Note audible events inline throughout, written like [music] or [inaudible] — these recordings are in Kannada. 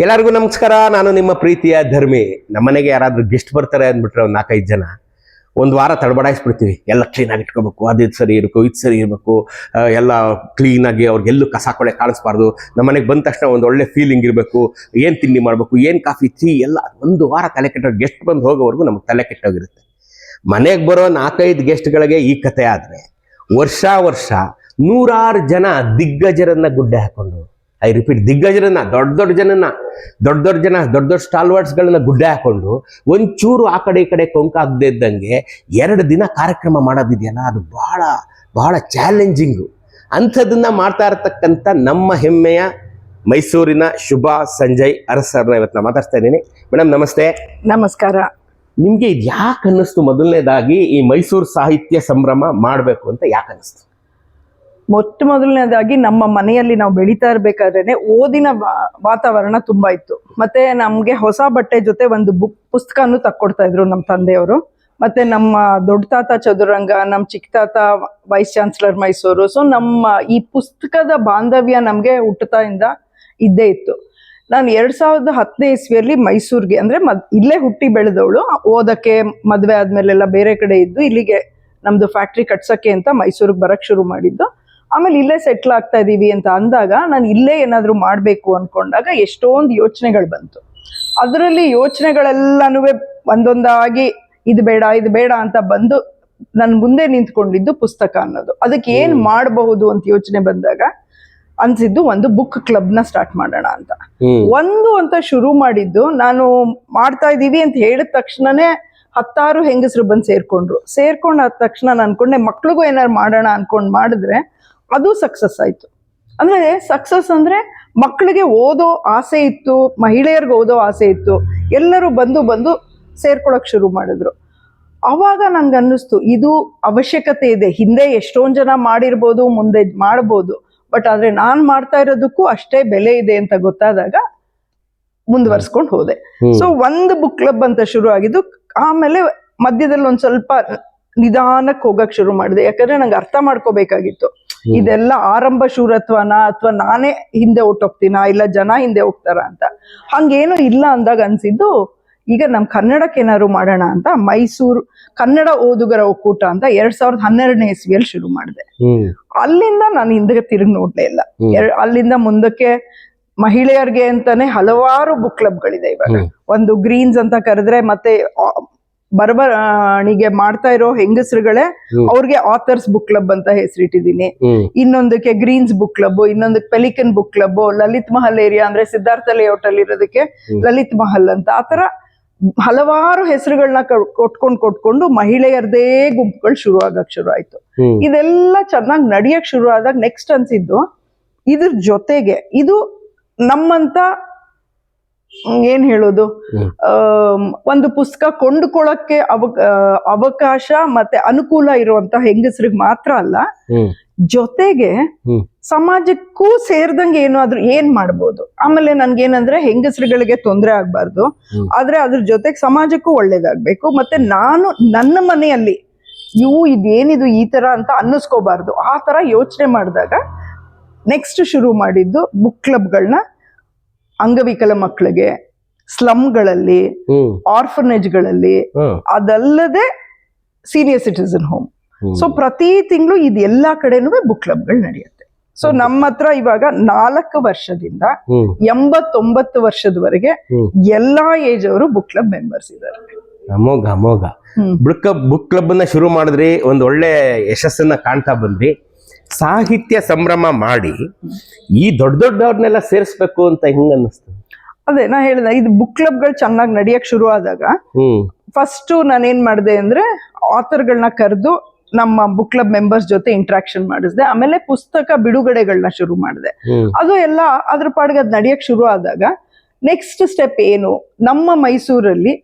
ಎಲ್ಲರಿಗೂ ನಮಸ್ಕಾರ. ನಾನು ನಿಮ್ಮ ಪ್ರೀತಿಯ ಧರ್ಮಿ. ನಮ್ಮನೆಗೆ ಯಾರಾದರೂ ಗೆಸ್ಟ್ ಬರ್ತಾರೆ ಅಂದ್ಬಿಟ್ರೆ ಒಂದು ನಾಲ್ಕೈದು ಜನ. ಒಂದು ವಾರ ತಡಬಡಾಯಿಸ್ಬಿಡ್ತೀವಿ. ಎಲ್ಲ ಕ್ಲೀನಾಗಿ ಇಟ್ಕೋಬೇಕು. ಅದು ಇದು ಸರಿ ಇರಬೇಕು, ಇದು ಸರಿ ಇರಬೇಕು. ಎಲ್ಲ ಕ್ಲೀನಾಗಿ ಅವ್ರಿಗೆಲ್ಲೂ ಕಸ ಕೊಳೆ ಕಾಣಿಸ್ಬಾರ್ದು. ನಮ್ಮನೆಗೆ ಬಂದ ತಕ್ಷಣ ಒಂದು ಒಳ್ಳೆ ಫೀಲಿಂಗ್ ಇರಬೇಕು. ಏನು ತಿಂಡಿ ಮಾಡಬೇಕು, ಏನು ಕಾಫಿ ಟೀ ಎಲ್ಲ ಒಂದು ವಾರ ತಲೆ ಕೆಟ್ಟೋ ಗೆಸ್ಟ್ ಬಂದು ಹೋಗೋವರೆಗೂ ನಮಗೆ ತಲೆ ಕೆಟ್ಟೋಗಿರುತ್ತೆ. ಮನೆಗೆ ಬರೋ ನಾಲ್ಕೈದು ಗೆಸ್ಟ್ಗಳಿಗೆ ಈ ಕತೆ ಆದರೆ ವರ್ಷ ವರ್ಷ ನೂರಾರು ಜನ ದಿಗ್ಗಜರನ್ನ ಗುಡ್ಡೆ ಹಾಕೊಂಡು ಐ ರಿಪೀಟ್ ದಿಗ್ಗಜರನ್ನ ದೊಡ್ಡ ದೊಡ್ಡ ಜನನ ದೊಡ್ಡ ದೊಡ್ಡ ಜನ ದೊಡ್ಡ ದೊಡ್ಡ ಸ್ಟಾಲ್ವರ್ಡ್ಸ್ಗಳನ್ನ ಗುಡ್ಡೆ ಹಾಕೊಂಡು ಒಂಚೂರು ಆ ಕಡೆ ಈ ಕಡೆ ಕೊಂಕಾಗದೇ ಇದ್ದಂಗೆ ಎರಡು ದಿನ ಕಾರ್ಯಕ್ರಮ ಮಾಡೋದಿದೆಯಲ್ಲ ಅದು ಬಹಳ ಬಹಳ ಚಾಲೆಂಜಿಂಗು ಅಂಥದನ್ನ ಮಾಡ್ತಾ ಇರತಕ್ಕಂಥ ನಮ್ಮ ಹೆಮ್ಮೆಯ ಮೈಸೂರಿನ ಶುಭಾ ಸಂಜಯ್ ಅರಸರ್ನ ಇವತ್ತು ನಾನು ಮಾತಾಡ್ತಾ ಇದ್ದೀನಿ. ಮೇಡಮ್ ನಮಸ್ತೆ. ನಮಸ್ಕಾರ. ನಿಮ್ಗೆ ಇದು ಯಾಕೆ ಅನ್ನಿಸ್ತು ಮೊದಲನೇದಾಗಿ ಈ ಮೈಸೂರು ಸಾಹಿತ್ಯ ಸಂಭ್ರಮ ಮಾಡಬೇಕು ಅಂತ ಯಾಕೆ ಅನ್ನಿಸ್ತು? ಮೊಟ್ಟ ಮೊದಲನೇದಾಗಿ ನಮ್ಮ ಮನೆಯಲ್ಲಿ ನಾವು ಬೆಳೀತಾ ಇರ್ಬೇಕಾದ್ರೇನೆ ಓದಿನ ವಾತಾವರಣ ತುಂಬಾ ಇತ್ತು. ಮತ್ತೆ ನಮ್ಗೆ ಹೊಸ ಬಟ್ಟೆ ಜೊತೆ ಒಂದು ಬುಕ್, ಪುಸ್ತಕನು ತಕ್ಕೊಡ್ತಾ ಇದ್ರು ನಮ್ಮ ತಂದೆಯವರು. ಮತ್ತೆ ನಮ್ಮ ದೊಡ್ಡ ತಾತ ಚದುರಂಗ ನಮ್ಮ ಚಿಕ್ಕ ತಾತ ವೈಸ್ ಚಾನ್ಸಲರ್ ಮೈಸೂರು ಸೊ ನಮ್ಮ ಈ ಪುಸ್ತಕದ ಬಾಂಧವ್ಯ ನಮ್ಗೆ ಹುಟ್ಟತಾಯಿಂದ ಇದ್ದೇ ಇತ್ತು. ನಾನು ಎರಡ್ ಸಾವಿರದ ಹತ್ತನೇ ಇಸ್ವಿಯಲ್ಲಿ ಮೈಸೂರಿಗೆ, ಅಂದ್ರೆ ಮದ್ ಇಲ್ಲೇ ಹುಟ್ಟಿ ಬೆಳೆದವಳು. ಓದಕ್ಕೆ ಮದ್ವೆ ಆದ್ಮೇಲೆಲ್ಲ ಬೇರೆ ಕಡೆ ಇದ್ದು, ಇಲ್ಲಿಗೆ ನಮ್ದು ಫ್ಯಾಕ್ಟ್ರಿ ಕಟ್ಸಕ್ಕೆ ಅಂತ ಮೈಸೂರಿಗೆ ಬರಕ್ ಶುರು ಮಾಡಿದ್ದು. ಆಮೇಲೆ ಇಲ್ಲೇ ಸೆಟ್ಲ್ ಆಗ್ತಾ ಇದೀವಿ ಅಂತ ಅಂದಾಗ ನಾನು ಇಲ್ಲೇ ಏನಾದ್ರು ಮಾಡಬೇಕು ಅನ್ಕೊಂಡಾಗ ಎಷ್ಟೊಂದು ಯೋಚನೆಗಳು ಬಂತು. ಅದರಲ್ಲಿ ಯೋಚನೆಗಳೆಲ್ಲನೂ ಒಂದೊಂದಾಗಿ ಇದು ಬೇಡ ಇದು ಬೇಡ ಅಂತ ಬಂದು ನನ್ನ ಮುಂದೆ ನಿಂತ್ಕೊಂಡಿದ್ದು ಪುಸ್ತಕ ಅನ್ನೋದು. ಅದಕ್ಕೆ ಏನು ಮಾಡಬಹುದು ಅಂತ ಯೋಚನೆ ಬಂದಾಗ ಅನ್ಸಿದ್ದು ಒಂದು ಬುಕ್ ಕ್ಲಬ್ನ ಸ್ಟಾರ್ಟ್ ಮಾಡೋಣ ಅಂತ. ಒಂದು ಅಂತ ಶುರು ಮಾಡಿದ್ದು ನಾನು ಮಾಡ್ತಾ ಇದ್ದೀವಿ ಅಂತ ಹೇಳಿದ ತಕ್ಷಣನೇ ಹತ್ತಾರು ಹೆಂಗಸರು ಬಂದು ಸೇರ್ಕೊಂಡ್ರು. ಸೇರ್ಕೊಂಡ್ ಆದ ತಕ್ಷಣ ನಾನು ಅನ್ಕೊಂಡೆ ಮಕ್ಳಿಗೂ ಏನಾರು ಮಾಡೋಣ ಅನ್ಕೊಂಡ್ ಮಾಡಿದ್ರೆ ಅದು ಸಕ್ಸಸ್ ಆಯ್ತು. ಅಂದ್ರೆ ಸಕ್ಸಸ್ ಅಂದ್ರೆ ಮಕ್ಕಳಿಗೆ ಓದೋ ಆಸೆ ಇತ್ತು ಮಹಿಳೆಯರಿಗೆ ಓದೋ ಆಸೆ ಇತ್ತು ಎಲ್ಲರೂ ಬಂದು ಬಂದು ಸೇರ್ಕೊಳಕ್ ಶುರು ಮಾಡಿದ್ರು. ಅವಾಗ ನಂಗೆ ಅನ್ನಿಸ್ತು ಇದು ಅವಶ್ಯಕತೆ ಇದೆ. ಹಿಂದೆ ಎಷ್ಟೊಂದ್ ಜನ ಮಾಡಿರ್ಬೋದು ಮುಂದೆ ಮಾಡ್ಬೋದು. ಬಟ್ ಆದ್ರೆ ನಾನ್ ಮಾಡ್ತಾ ಇರೋದಕ್ಕೂ ಅಷ್ಟೇ ಬೆಲೆ ಇದೆ ಅಂತ ಗೊತ್ತಾದಾಗ ಮುಂದುವರ್ಸ್ಕೊಂಡು ಹೋದೆ. ಸೊ ಒಂದು ಬುಕ್ ಕ್ಲಬ್ ಅಂತ ಶುರು ಆಗಿದ್ದು ಆಮೇಲೆ ಮಧ್ಯದಲ್ಲಿ ಒಂದ್ ಸ್ವಲ್ಪ ನಿಧಾನಕ್ಕೆ ಹೋಗಕ್ ಶುರು ಮಾಡಿದೆ. ಯಾಕಂದ್ರೆ ನಂಗೆ ಅರ್ಥ ಮಾಡ್ಕೋಬೇಕಾಗಿತ್ತು. ಇದೆಲ್ಲ ಆರಂಭ ಶೂರತ್ವನ ಅಥವಾ ನಾನೇ ಹಿಂದೆ ಹೊಟ್ಟೋಗ್ತೀನ ಇಲ್ಲ ಜನ ಹಿಂದೆ ಹೋಗ್ತಾರ ಅಂತ. ಹಂಗೇನು ಇಲ್ಲ ಅಂದಾಗ ಅನ್ಸಿದ್ದು ಈಗ ನಮ್ ಕನ್ನಡಕ್ಕೆ ಏನಾದ್ರು ಮಾಡೋಣ ಅಂತ ಮೈಸೂರು ಕನ್ನಡ ಓದುಗರ ಒಕ್ಕೂಟ ಅಂತ ಎರಡ್ ಸಾವಿರದ ಹನ್ನೆರಡನೇ ಇಸ್ವಿಯಲ್ಲಿ ಶುರು ಮಾಡಿದೆ. ಅಲ್ಲಿಂದ ನಾನು ಹಿಂದಕ್ಕೆ ತಿರುಗಿ ನೋಡ್ಲೇ ಇಲ್ಲ. ಅಲ್ಲಿಂದ ಮುಂದಕ್ಕೆ ಮಹಿಳೆಯರಿಗೆ ಅಂತಾನೆ ಹಲವಾರು ಬುಕ್ ಕ್ಲಬ್ಗಳಿದೆ ಇವಾಗ. ಒಂದು ಗ್ರೀನ್ಸ್ ಅಂತ ಕರೆದ್ರೆ ಮತ್ತೆ ಬರಬರಾಣಿಗೆ ಮಾಡ್ತಾ ಇರೋ ಹೆಂಗಸರುಗಳೇ. ಅವ್ರಿಗೆ ಆಥರ್ಸ್ ಬುಕ್ ಕ್ಲಬ್ ಅಂತ ಹೆಸರಿಟ್ಟಿದ್ದೀನಿ. ಇನ್ನೊಂದಕ್ಕೆ ಗ್ರೀನ್ಸ್ ಬುಕ್ ಕ್ಲಬ್ ಇನ್ನೊಂದಕ್ಕೆ Pelican book club Lalit Mahal area ಅಂದ್ರೆ ಸಿದ್ಧಾರ್ಥ ಲೇಔಟ್ ಅಲ್ಲಿ ಇರೋದಕ್ಕೆ. ಲಲಿತ್ ಮಹಲ್ ಅಂತ. ಆತರ ಹಲವಾರು ಹೆಸರುಗಳನ್ನ ಕೊಟ್ಕೊಂಡು ಕೊಟ್ಕೊಂಡು ಮಹಿಳೆಯರದೇ ಗುಂಪುಗಳು ಶುರು ಆಗಕ್ ಶುರು ಆಯ್ತು. ಇದೆಲ್ಲ ಚೆನ್ನಾಗಿ ನಡಿಯಕ್ ಶುರು ಆದಾಗ ನೆಕ್ಸ್ಟ್ ಅನ್ಸಿದ್ದು ಇದ್ರ ಜೊತೆಗೆ ಇದು ನಮ್ಮಂತ ಏನ್ ಹೇಳೋದು. ಒಂದು ಪುಸ್ತಕ ಕೊಂಡುಕೊಳ್ಳಕ್ಕೆ ಅವ ಅವಕಾಶ ಮತ್ತೆ ಅನುಕೂಲ ಇರುವಂತ ಹೆಂಗಸರಿಗೆ ಮಾತ್ರ ಅಲ್ಲ ಜೊತೆಗೆ. ಸಮಾಜಕ್ಕೂ ಸೇರ್ದಂಗೆ ಏನಾದ್ರೂ ಏನ್ ಮಾಡ್ಬೋದು? ಆಮೇಲೆ ನನ್ಗೇನಂದ್ರೆ ಹೆಂಗಸರುಗಳಿಗೆ ತೊಂದರೆ ಆಗ್ಬಾರ್ದು. ಆದ್ರೆ ಅದ್ರ ಜೊತೆಗೆ ಸಮಾಜಕ್ಕೂ ಒಳ್ಳೇದಾಗ್ಬೇಕು. ಮತ್ತೆ ನಾನು ನನ್ನ ಮನೆಯಲ್ಲಿ ಇವು ಇದೇನಿದು ಈ ತರ ಅಂತ ಅನ್ನಿಸ್ಕೋಬಾರ್ದು. ಆ ತರ ಯೋಚನೆ ಮಾಡಿದಾಗ ನೆಕ್ಸ್ಟ್ ಶುರು ಮಾಡಿದ್ದು ಬುಕ್ ಕ್ಲಬ್ಗಳನ್ನ ಅಂಗವಿಕಲ ಮಕ್ಕಳಿಗೆ ಸ್ಲಮ್ಗಳಲ್ಲಿ ಆರ್ಫನೇಜ್ಗಳಲ್ಲಿ ಅದಲ್ಲದೆ ಸೀನಿಯರ್ ಸಿಟಿಸನ್ ಹೋಮ್. ಸೊ ಪ್ರತಿ ತಿಂಗಳು ಇದು ಎಲ್ಲಾ ಕಡೆನೂ ಬುಕ್ ಕ್ಲಬ್ಗಳು ನಡೆಯುತ್ತೆ. ಸೊ ನಮ್ಮ ಹತ್ರ ಇವಾಗ ನಾಲ್ಕು ವರ್ಷದಿಂದ ಎಂಬತ್ತೊಂಬತ್ತು ವರ್ಷದವರೆಗೆ ಎಲ್ಲಾ ಏಜ್ ಅವರು ಬುಕ್ ಕ್ಲಬ್ ಮೆಂಬರ್ಸ್ ಇದ್ದಾರೆ. ಅಮೋಘ ಅಮೋಘ ಬುಕ್ ಬುಕ್ ಬುಕ್ ಕ್ಲಬ್ ಅನ್ನ ಶುರು ಮಾಡಿದ್ರಿ ಒಂದು ಒಳ್ಳೆ ಯಶಸ್ಸನ್ನ ಕಾಣ್ತಾ ಬಂದ್ರಿ. ಸಾಹಿತ್ಯ ಸಂಭ್ರಮ ಮಾಡಿ ಈ ದೊಡ್ಡ ದೊಡ್ಡವ್ರನ್ನೆಲ್ಲ ಸೇರಿಸ್ಬೇಕು ಅಂತ ಹಿಂಗ ಅನ್ನಿಸ್ತು? ಅದೇ ನಾ ಹೇಳಿದ ಇದು ಬುಕ್ ಕ್ಲಬ್ಗಳು ಚೆನ್ನಾಗಿ ನಡೆಯಕ್ ಶುರು ಆದಾಗ ಫಸ್ಟ್ ಫಸ್ಟ್ ನಾನೇನ್ ಮಾಡಿದೆ ಅಂದ್ರೆ ಆಥರ್ಗಳನ್ನ ಕರೆದು ನಮ್ಮ ಬುಕ್ ಕ್ಲಬ್ ಮೆಂಬರ್ಸ್ ಜೊತೆ ಇಂಟ್ರಾಕ್ಷನ್ ಮಾಡಿಸಿದೆ. ಆಮೇಲೆ ಪುಸ್ತಕ ಬಿಡುಗಡೆಗಳನ್ನ ಶುರು ಮಾಡಿದೆ. ಅದು ಎಲ್ಲ ಅದ್ರ ಪಾಡಿಗೆ ಅದು ನಡೆಯಕ್ ಶುರು ಆದಾಗ ನೆಕ್ಸ್ಟ್ ಸ್ಟೆಪ್ ಏನು? ನಮ್ಮ ಮೈಸೂರಲ್ಲಿ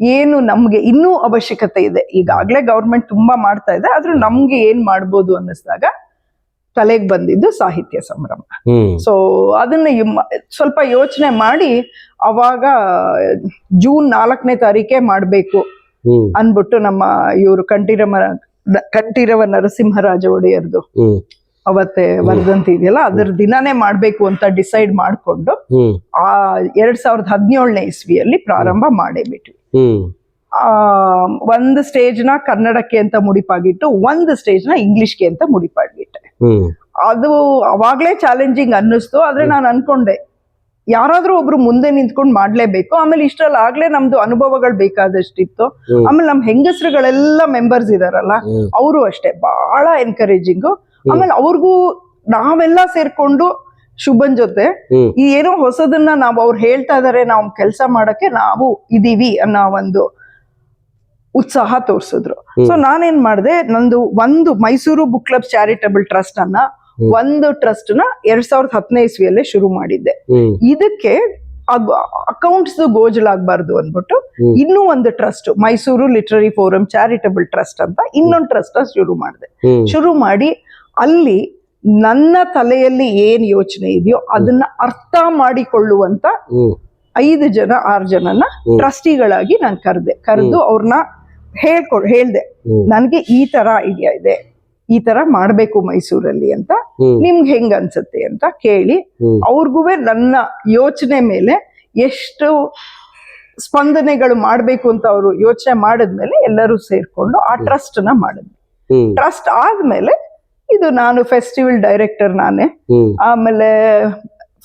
ಏನು ನಮ್ಗೆ ಇನ್ನೂ ಅವಶ್ಯಕತೆ ಇದೆ? ಈಗಾಗಲೇ ಗೌರ್ಮೆಂಟ್ ತುಂಬಾ ಮಾಡ್ತಾ ಇದೆ ಆದ್ರೂ ನಮ್ಗೆ ಏನ್ ಮಾಡ್ಬೋದು ಅನ್ನಿಸ್ದಾಗ ತಲೆಗೆ ಬಂದಿದ್ದು ಸಾಹಿತ್ಯ ಸಂಭ್ರಮ. ಸೊ ಅದನ್ನ ಸ್ವಲ್ಪ ಯೋಚನೆ ಮಾಡಿ ಅವಾಗ ಜೂನ್ ನಾಲ್ಕನೇ ತಾರೀಕೆ ಮಾಡಬೇಕು ಅನ್ಬಿಟ್ಟು ನಮ್ಮ ಇವರು ಕಂಠೀರವ ಕಂಠೀರವ ನರಸಿಂಹರಾಜ ಒಡೆಯರ್ದು. ಅವತ್ತೆ ವರ್ಧಂತಿ ಇದೆಯಲ್ಲ ಅದ್ರ ದಿನಾನೇ ಮಾಡ್ಬೇಕು ಅಂತ ಡಿಸೈಡ್ ಮಾಡ್ಕೊಂಡು ಆ ಎರಡ್ ಸಾವಿರದ ಹದಿನೇಳನೇ ಇಸ್ವಿಯಲ್ಲಿ ಪ್ರಾರಂಭ ಮಾಡೇ ಬಿಟ್ವಿ. ಒಂದು ಸ್ಟೇಜ್ನ ಕನ್ನಡಕ್ಕೆ ಅಂತ ಮುಡಿಪಾಗಿಟ್ಟು ಒಂದು ಸ್ಟೇಜ್ನ ಇಂಗ್ಲಿಷ್ಗೆ ಅಂತ ಮುಡಿಪಾಗಿಟ್ಟೆ ಹ್ಮ್ ಅದು ಅವಾಗ್ಲೇ ಚಾಲೆಂಜಿಂಗ್ ಅನ್ನಿಸ್ತು ಆದ್ರೆ ನಾನು ಅನ್ಕೊಂಡೆ ಯಾರಾದ್ರೂ ಒಬ್ರು ಮುಂದೆ ನಿಂತ್ಕೊಂಡು ಮಾಡ್ಲೇಬೇಕು ಆಮೇಲೆ ಇಷ್ಟರಲ್ಲಿ ಆಗ್ಲೇ ನಮ್ದು ಅನುಭವಗಳು ಬೇಕಾದಷ್ಟಿತ್ತು. ಆಮೇಲೆ ನಮ್ ಹೆಂಗಸರುಗಳೆಲ್ಲ ಮೆಂಬರ್ಸ್ ಇದಾರಲ್ಲ. ಅವರು ಅಷ್ಟೇ ಬಹಳ ಎನ್ಕರೇಜಿಂಗ್ ಆಮೇಲೆ ಅವ್ರಿಗೂ ನಾವೆಲ್ಲ ಸೇರ್ಕೊಂಡು ಶುಭನ್ ಜೊತೆ ಈ ಏನೋ ಹೊಸದನ್ನ ನಾವು ಅವ್ರು ಹೇಳ್ತಾ ಇದಾರೆ ನಾವು ಕೆಲಸ ಮಾಡಕ್ಕೆ ನಾವು ಇದೀವಿ ಅನ್ನೋ ಒಂದು ಉತ್ಸಾಹ ತೋರಿಸಿದ್ರು. ಸೊ ನಾನೇನ್ ಮಾಡಿದೆ ನಂದು ಒಂದು Mysuru book club charitable trust ಅನ್ನ ಒಂದು ಟ್ರಸ್ಟ್ನ ಎರಡ್ ಸಾವಿರದ ಹತ್ತನೇ ಇಸ್ವಿಯಲ್ಲೇ ಶುರು ಮಾಡಿದ್ದೆ. ಇದಕ್ಕೆ ಅಕೌಂಟ್ಸ್ ಗೋಜಲಾಗಬಾರ್ದು ಅಂದ್ಬಿಟ್ಟು. ಇನ್ನೂ ಒಂದು trust Mysuru literary forum charitable trust ಅಂತ ಇನ್ನೊಂದು ಟ್ರಸ್ಟ್ ಶುರು ಮಾಡಿದೆ. ಶುರು ಮಾಡಿ ಅಲ್ಲಿ ನನ್ನ ತಲೆಯಲ್ಲಿ ಏನ್ ಯೋಚನೆ ಇದೆಯೋ ಅದನ್ನ ಅರ್ಥ ಮಾಡಿಕೊಳ್ಳುವಂತ ಐದು ಜನ ಆರು ಜನನ ಟ್ರಸ್ಟಿಗಳಾಗಿ ನಾನು ಕರೆದೆ. ಕರೆದು ಅವ್ರನ್ನ ಹೇಳ್ಕೊಡ್ ಹೇಳ್ದೆ. ನನ್ಗೆ ಈ ತರ ಐಡಿಯಾ ಇದೆ. ಈ ತರ ಮಾಡ್ಬೇಕು ಮೈಸೂರಲ್ಲಿ ಅಂತ ನಿಮ್ಗೆ ಹೆಂಗ ಅನ್ಸುತ್ತೆ ಅಂತ ಕೇಳಿ. ಅವ್ರಿಗೂ ನನ್ನ ಯೋಚನೆ ಮೇಲೆ ಎಷ್ಟು ಸ್ಪಂದನೆಗಳು ಮಾಡ್ಬೇಕು ಅಂತ ಅವರು ಯೋಚನೆ ಮಾಡಿದ್ಮೇಲೆ ಎಲ್ಲರೂ ಸೇರ್ಕೊಂಡು ಆ ಟ್ರಸ್ಟ್ನ ಮಾಡಿದ್ವಿ. ಟ್ರಸ್ಟ್ ಆದ್ಮೇಲೆ ಇದು ನಾನು ಫೆಸ್ಟಿವಲ್ ಡೈರೆಕ್ಟರ್ ನಾನೇ. ಆಮೇಲೆ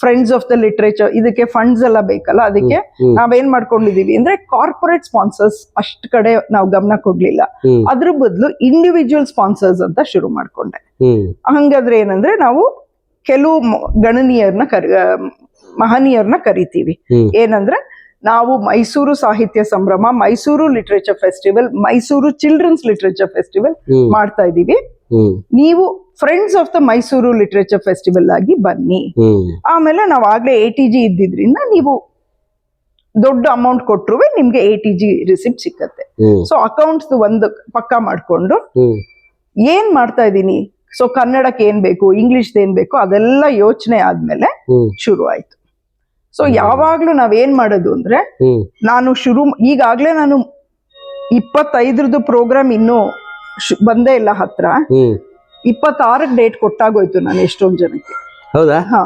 ಫ್ರೆಂಡ್ಸ್ ಆಫ್ ದ ಲಿಟ್ರೇಚರ್ ಇದಕ್ಕೆ ಫಂಡ್ಸ್ ಎಲ್ಲ ಬೇಕಲ್ಲ ಅದಕ್ಕೆ. ನಾವೇನ್ ಮಾಡ್ಕೊಂಡಿದೀವಿ ಅಂದ್ರೆ ಕಾರ್ಪೊರೇಟ್ ಸ್ಪಾನ್ಸರ್ಸ್ ಅಷ್ಟ್ ಕಡೆ ನಾವು ಗಮನ ಕೊಡ್ಲಿಲ್ಲ. ಅದ್ರ ಬದಲು ಇಂಡಿವಿಜುವಲ್ ಸ್ಪಾನ್ಸರ್ಸ್ ಅಂತ ಶುರು ಮಾಡ್ಕೊಂಡೆ. ಹಂಗಾದ್ರೆ ಏನಂದ್ರೆ ನಾವು ಕೆಲವು ಗಣನೀಯರ್ನ ಗಣನೀಯರನ್ನ ಕರಿ ಆ, ಮಹನೀಯರನ್ನ ಕರಿತೀವಿ. ಏನಂದ್ರೆ ನಾವು Mysuru Sahitya Sambhrama Mysuru literature festival Mysuru children's literature festival ಮಾಡ್ತಾ ಇದೀವಿ ಹ್ಮ್ ನೀವು friends of the Mysuru literature festival ಆಗಿ ಬನ್ನಿ. ಆಮೇಲೆ ನಾವು ಆಗ್ಲೇ ಎ ಟಿ ಜಿ ಇದ್ದಿದ್ರಿಂದ ನೀವು ದೊಡ್ಡ ಅಮೌಂಟ್ ಕೊಟ್ಟರು ನಿಮ್ಗೆ ಎ ಟಿ ಜಿ ರಿಸಿಪ್ಟ್ ಸಿಕ್ಕತ್ತೆ. ಸೊ ಅಕೌಂಟ್ಸ್ ಒಂದು ಪಕ್ಕ ಮಾಡ್ಕೊಂಡು ಏನ್ ಮಾಡ್ತಾ ಇದ್ದೀನಿ? ಸೊ ಕನ್ನಡಕ್ಕೆ ಏನ್ ಬೇಕು ಇಂಗ್ಲಿಷ್ ಏನ್ ಬೇಕು ಅದೆಲ್ಲ ಯೋಚನೆ ಆದ್ಮೇಲೆ ಶುರು ಆಯ್ತು. ಸೊ ಯಾವಾಗ್ಲೂ ನಾವೇನ್ ಮಾಡೋದು ಅಂದ್ರೆ ನಾನು ಶುರು ಈಗಾಗ್ಲೇ ನಾನು ಇಪ್ಪತ್ತೈದ್ರದ್ದು ಪ್ರೋಗ್ರಾಮ್ ಇನ್ನೂ ಬಂದೇ ಇಲ್ಲ ಹತ್ರ. ಇಪ್ಪತ್ತಾರಕ್ ಡೇಟ್ ಕೊಟ್ಟಾಗೋಯ್ತು ನಾನು ಎಷ್ಟೊಂದ್ ಜನಕ್ಕೆ. ಹೌದಾ? ಹಾ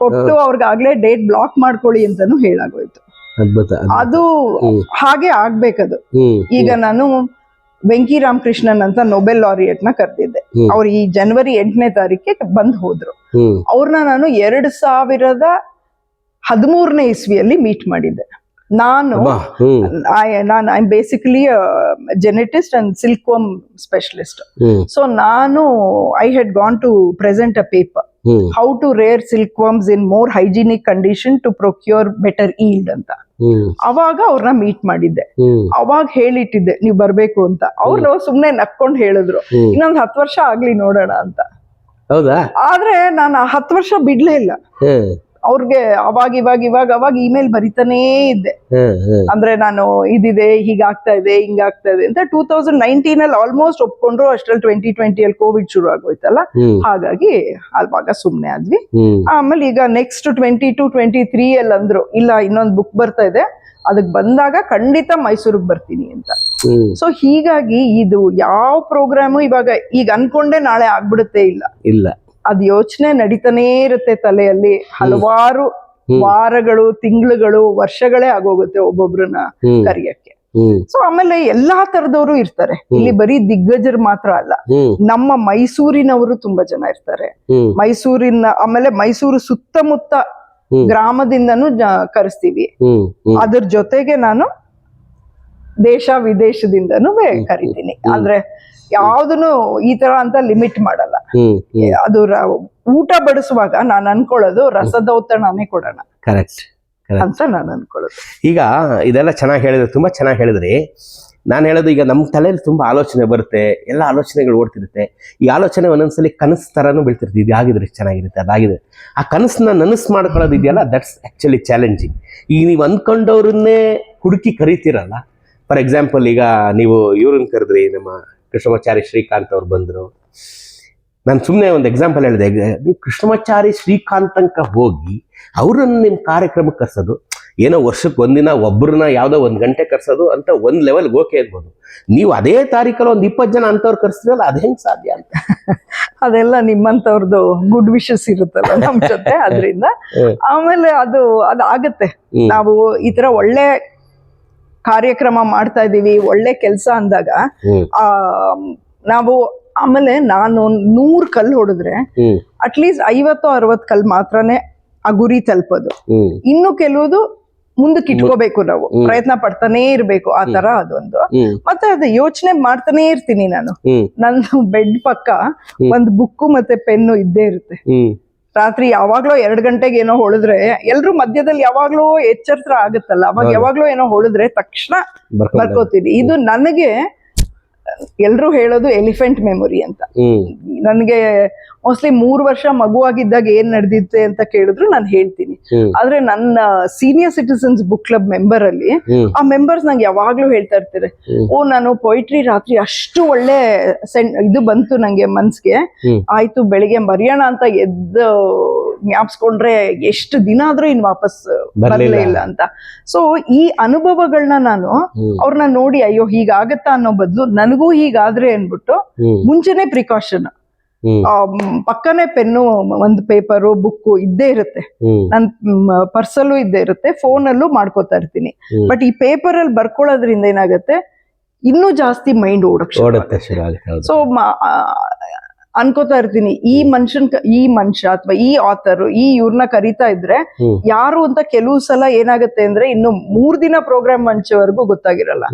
ಕೊಟ್ಟು ಅವ್ರಿಗಾಗ್ಲೇ ಡೇಟ್ ಬ್ಲಾಕ್ ಮಾಡ್ಕೊಳ್ಳಿ ಅಂತಾನು ಹೇಳಾಗೋಯ್ತು. ಅದು ಹಾಗೆ ಆಗ್ಬೇಕದು. ಈಗ ನಾನು ವೆಂಕಿ ರಾಮಕೃಷ್ಣನ್ ಅಂತ ನೊಬೆಲ್ ಲಾರಿಯೇಟ್ನ ಕರೆದಿದ್ದೆ. ಅವ್ರು ಈ ಜನವರಿ ಎಂಟನೇ ತಾರೀಕಿಗೆ ಬಂದ್ ಹೋದ್ರು. ಅವ್ರನ್ನ ನಾನು ಎರಡ್ ಸಾವಿರದ ಹದಿಮೂರನೇ ಇಸ್ವಿಯಲ್ಲಿ ಮೀಟ್ ಮಾಡಿದ್ದೆ. ನಾನು ನಾನು I basically geneticist and silkworm specialist so ನಾನು I had gone to present a paper how to rear silkworms in more hygienic condition to procure better yield ಅಂತ. ಅವಾಗ ಅವ್ರನ್ನ ಮೀಟ್ ಮಾಡಿದ್ದೆ. ಅವಾಗ ಹೇಳಿಟ್ಟಿದ್ದೆ ನೀವು ಬರ್ಬೇಕು ಅಂತ. ಅವ್ರು ಸುಮ್ನೆ ನಕ್ಕೊಂಡ್ ಹೇಳಿದ್ರು ಇನ್ನೊಂದು ಹತ್ತು ವರ್ಷ ಆಗ್ಲಿ ನೋಡೋಣ ಅಂತ. ಹೌದಾ? ಆದ್ರೆ ನಾನು ಹತ್ತು ವರ್ಷ ಬಿಡ್ಲೇ ಇಲ್ಲ. ಅವ್ರಿಗೆ ಅವಾಗ ಇವಾಗ ಇವಾಗ ಅವಾಗ ಇಮೇಲ್ ಬರಿತಾನೇ ಇದ್ದೆ. ಅಂದ್ರೆ ನಾನು ಇದಿದೆ ಹೀಗಾಗ್ತಾ ಇದೆ ಹಿಂಗಾಗ್ತಾ ಇದೆ ಅಂತ ಟೂ ತೌಸಂಡ್ ನೈನ್ಟೀನ್ ಅಲ್ಲಿ ಆಲ್ಮೋಸ್ಟ್ ಒಪ್ಕೊಂಡ್ರು ಅಷ್ಟ್ರಲ್ಲಿ ಟ್ವೆಂಟಿ ಟ್ವೆಂಟಿ ಅಲ್ಲಿ ಕೋವಿಡ್ ಶುರು ಆಗೋಯ್ತಲ್ಲ ಹಾಗಾಗಿ ಅವಾಗ ಸುಮ್ನೆ ಆದ್ವಿ. ಆಮೇಲೆ ಈಗ next twenty two twenty three ಅಲ್ಲಿ ಅಂದ್ರು ಇಲ್ಲ ಇನ್ನೊಂದು ಬುಕ್ ಬರ್ತಾ ಇದೆ ಅದಕ್ಕೆ ಬಂದಾಗ ಖಂಡಿತ ಮೈಸೂರಿಗೆ ಬರ್ತೀನಿ ಅಂತ. ಸೊ ಹೀಗಾಗಿ ಇದು ಯಾವ ಪ್ರೋಗ್ರಾಮು ಇವಾಗ ಈಗ ಅನ್ಕೊಂಡೆ ನಾಳೆ ಆಗ್ಬಿಡುತ್ತೆ ಇಲ್ಲ. ಇಲ್ಲ. ಅದ್ ಯೋಚನೆ ನಡೀತಾನೇ ಇರುತ್ತೆ ತಲೆಯಲ್ಲಿ ಹಲವಾರು ವಾರಗಳು ತಿಂಗಳುಗಳು ವರ್ಷಗಳೇ ಆಗೋಗುತ್ತೆ ಒಬ್ಬೊಬ್ರನ್ನ ಕರೆಯಕ್ಕೆ. ಸೊ ಆಮೇಲೆ ಎಲ್ಲಾ ತರದವರು ಇರ್ತಾರೆ. ಇಲ್ಲಿ ಬರೀ ದಿಗ್ಗಜರು ಮಾತ್ರ ಅಲ್ಲ. ನಮ್ಮ ಮೈಸೂರಿನವರು ತುಂಬಾ ಜನ ಇರ್ತಾರೆ. ಮೈಸೂರಿನ ಆಮೇಲೆ ಮೈಸೂರು ಸುತ್ತಮುತ್ತ. ಗ್ರಾಮದಿಂದನೂ ಕರೆಸ್ತೀವಿ. ಅದ್ರ ಜೊತೆಗೆ ನಾನು ದೇಶ ವಿದೇಶದಿಂದನೂ ಕರಿತೀನಿ. ಅಂದ್ರೆ ಯಾವ್ದನ್ನು ಈ ತರ ಅಂತ ಲಿಮಿಟ್ ಮಾಡಲ್ಲ. ಅದು ಊಟ ಬಡಿಸುವಾಗ ನಾನು ಅನ್ಕೊಳ್ಳೋದು ರಸದ ಒತ್ತಡನೇ ಕೊಡೋಣ. ಕರೆಕ್ಟ್ ಅಂತ ನಾನು ಅನ್ಕೊಳ್ಳೋದು. ಈಗ ಇದೆಲ್ಲ ಚೆನ್ನಾಗಿ ಹೇಳಿದ್ರೆ ತುಂಬಾ ಚೆನ್ನಾಗಿ ಹೇಳಿದ್ರಿ. ನಾನು ಹೇಳೋದು ಈಗ ನಮ್ಮ ತಲೆಯಲ್ಲಿ ತುಂಬಾ ಆಲೋಚನೆ ಬರುತ್ತೆ ಎಲ್ಲ ಆಲೋಚನೆಗಳು ಓಡ್ತಿರುತ್ತೆ. ಈ ಆಲೋಚನೆ ಒಂದೊಂದ್ಸಲಿ ಕನಸು ಥರನೂ ಬೀಳ್ತಿರುತ್ತೆ. ಇದು ಆಗಿದ್ರೆ ಚೆನ್ನಾಗಿರುತ್ತೆ ಅದಾಗಿದೆ. ಆ ಕನಸನ್ನ ನನಸು ಮಾಡ್ಕೊಳ್ಳೋದು ಇದೆಯಲ್ಲ ದಟ್ಸ್ ಆ್ಯಕ್ಚುಲಿ ಚಾಲೆಂಜಿಂಗ್ ಈಗ ನೀವು ಅಂದ್ಕೊಂಡವ್ರನ್ನೇ ಹುಡುಕಿ ಕರಿತೀರಲ್ಲ. ಫಾರ್ ಎಕ್ಸಾಂಪಲ್ ಈಗ ನೀವು ಇವ್ರನ್ನ ಕರೆದ್ರಿ ನಮ್ಮ ಕೃಷ್ಣಮಾಚಾರಿ ಶ್ರೀಕಾಂತ್ ಅವ್ರು ಬಂದರು. ನಾನು ಸುಮ್ಮನೆ ಒಂದು ಎಕ್ಸಾಂಪಲ್ ಹೇಳಿದೆ. ನೀವು ಕೃಷ್ಣಮಾಚಾರಿ ಶ್ರೀಕಾಂತ್ ತನಕ ಹೋಗಿ ಅವರನ್ನು ನಿಮ್ಮ ಕಾರ್ಯಕ್ರಮಕ್ಕೆ ಕರ್ಸೋದು ಏನೋ ವರ್ಷಕ್ಕೆ ಒಂದಿನ ಒಬ್ಬರನ್ನ ಯಾವುದೋ ಒಂದು ಗಂಟೆ ಕರ್ಸೋದು ಅಂತ ಒಂದು ಲೆವೆಲ್ಗೆ ಓಕೆ ಇರ್ಬೋದು ನೀವು ಅದೇ ತಾರೀಕಲ್ಲಿ ಒಂದು ಇಪ್ಪತ್ತು ಜನ ಅಂಥವ್ರು ಕರ್ಸಿದ್ರಲ್ಲ ಅದು ಹೆಂಗೆ ಸಾಧ್ಯ ಅಂತ? [laughs] ಅದೆಲ್ಲ ನಿಮ್ಮಂತವ್ರದ್ದು ಗುಡ್ ವಿಶಸ್ ಇರುತ್ತಲ್ಲ ನಮ್ಮ ಜೊತೆ [laughs] ಅದರಿಂದ ಆಮೇಲೆ ಅದು ಅದು ಆಗತ್ತೆ. ನಾವು ಈ ತರ ಒಳ್ಳೆ ಕಾರ್ಯಕ್ರಮ ಮಾಡ್ತಾ ಇದೀವಿ ಒಳ್ಳೆ ಕೆಲಸ ಅಂದಾಗ ಆ ನಾವು ಆಮೇಲೆ ನಾನು ನೂರ್ ಕಲ್ ಹೊಡೆದ್ರೆ ಅಟ್ಲೀಸ್ಟ್ ಐವತ್ತು ಅರವತ್ ಕಲ್ ಮಾತ್ರನೇ ಆ ಗುರಿ ತಲುಪೋದು. ಇನ್ನು ಕೆಲವುದು ಮುಂದಕ್ಕೆ ಇಟ್ಕೋಬೇಕು ನಾವು. ಪ್ರಯತ್ನ ಪಡ್ತಾನೆ ಇರ್ಬೇಕು ಆ ತರ ಅದೊಂದು. ಮತ್ತೆ ಅದು ಯೋಚನೆ ಮಾಡ್ತಾನೆ ಇರ್ತೀನಿ ನಾನು. ನನ್ನ ಬೆಡ್ ಪಕ್ಕ ಒಂದು ಬುಕ್ಕು ಮತ್ತೆ ಪೆನ್ನು ಇದ್ದೇ ಇರುತ್ತೆ. ರಾತ್ರಿ ಯಾವಾಗ್ಲೋ ಎರಡು ಗಂಟೆಗೆ ಏನೋ ಹೊಳಿದ್ರೆ ಎಲ್ರು ಮಧ್ಯದಲ್ಲಿ ಯಾವಾಗ್ಲೋ ಎಚ್ಚರ ಆಗುತ್ತಲ್ಲ. ಅವಾಗ. ಯಾವಾಗ್ಲೋ ಏನೋ ಹೊಳಿದ್ರೆ ತಕ್ಷಣ ಬರ್ಕೋತೀನಿ ಇದು ನನಗೆ ಎಲ್ರು ಹೇಳೋದು ಎಲಿಫೆಂಟ್ ಮೆಮೊರಿ ಅಂತ. ನನ್ಗೆ ಮೋಸ್ಟ್ಲಿ ಮೂರ್ ವರ್ಷ ಮಗುವಾಗಿದ್ದಾಗ ಏನ್ ನಡೆದಿತ್ತೆ ಅಂತ ಕೇಳಿದ್ರು ನಾನು ಹೇಳ್ತೀನಿ. ಆದ್ರೆ ನನ್ನ senior citizens book club member ಅಲ್ಲಿ ಆ ಮೆಂಬರ್ಸ್ ನಂಗೆ ಯಾವಾಗ್ಲೂ ಹೇಳ್ತಾ ಇರ್ತಾರೆ ಓ ನಾನು ಪೊಯಿಟ್ರಿ ರಾತ್ರಿ ಅಷ್ಟು ಒಳ್ಳೆ ಇದು ಬಂತು ನಂಗೆ ಮನ್ಸ್ಗೆ. ಆಯ್ತು ಬೆಳಿಗ್ಗೆ ಮರಿಯೋಣ ಅಂತ ಎದ್ದು ಜ್ಞಾಪಿಸ್ಕೊಂಡ್ರೆ ಎಷ್ಟು ದಿನ ಆದ್ರೂ ಇನ್ ವಾಪಸ್ ಬರಲೇ ಇಲ್ಲ ಅಂತ. ಸೊ ಈ ಅನುಭವಗಳನ್ನ ನಾನು ಅವ್ರನ್ನ ನೋಡಿ ಅಯ್ಯೋ ಹೀಗಾಗತ್ತಾ ಅನ್ನೋ ಬದಲು ನನಗೂ ಹೀಗಾದ್ರೆ ಅನ್ಬಿಟ್ಟು ಮುಂಚೆನೆ ಪ್ರಿಕಾಷನ್ ಪಕ್ಕನೆ ಪೆನ್ನು ಒಂದು ಪೇಪರು ಬುಕ್ಕು ಇದ್ದೇ ಇರುತ್ತೆ. ನನ್ ಪರ್ಸಲ್ಲೂ ಇದ್ದೇ ಇರುತ್ತೆ. ಫೋನಲ್ಲೂ ಮಾಡ್ಕೋತಾ ಇರ್ತೀನಿ. ಬಟ್ ಈ ಪೇಪರ್ ಅಲ್ಲಿ ಬರ್ಕೊಳ್ಳೋದ್ರಿಂದ ಏನಾಗುತ್ತೆ ಇನ್ನೂ ಜಾಸ್ತಿ ಮೈಂಡ್ ಓಡಕ್ ಸೊ ಅನ್ಕೋತಾ ಇರ್ತೀನಿ. ಈ ಮನುಷ್ಯನ್ ಈ ಮನುಷ್ಯ ಅಥವಾ ಈ ಆಥರ್ ಈ ಇವ್ರನ್ನ ಕರಿತಾ ಇದ್ರೆ ಯಾರು ಅಂತ ಕೆಲವು ಸಲ ಏನಾಗುತ್ತೆ ಅಂದ್ರೆ ಇನ್ನು ಮೂರ್ ದಿನ ಪ್ರೋಗ್ರಾಮ್ ಮಂಚವರೆಗೂ ಗೊತ್ತಾಗಿರಲ್ಲ.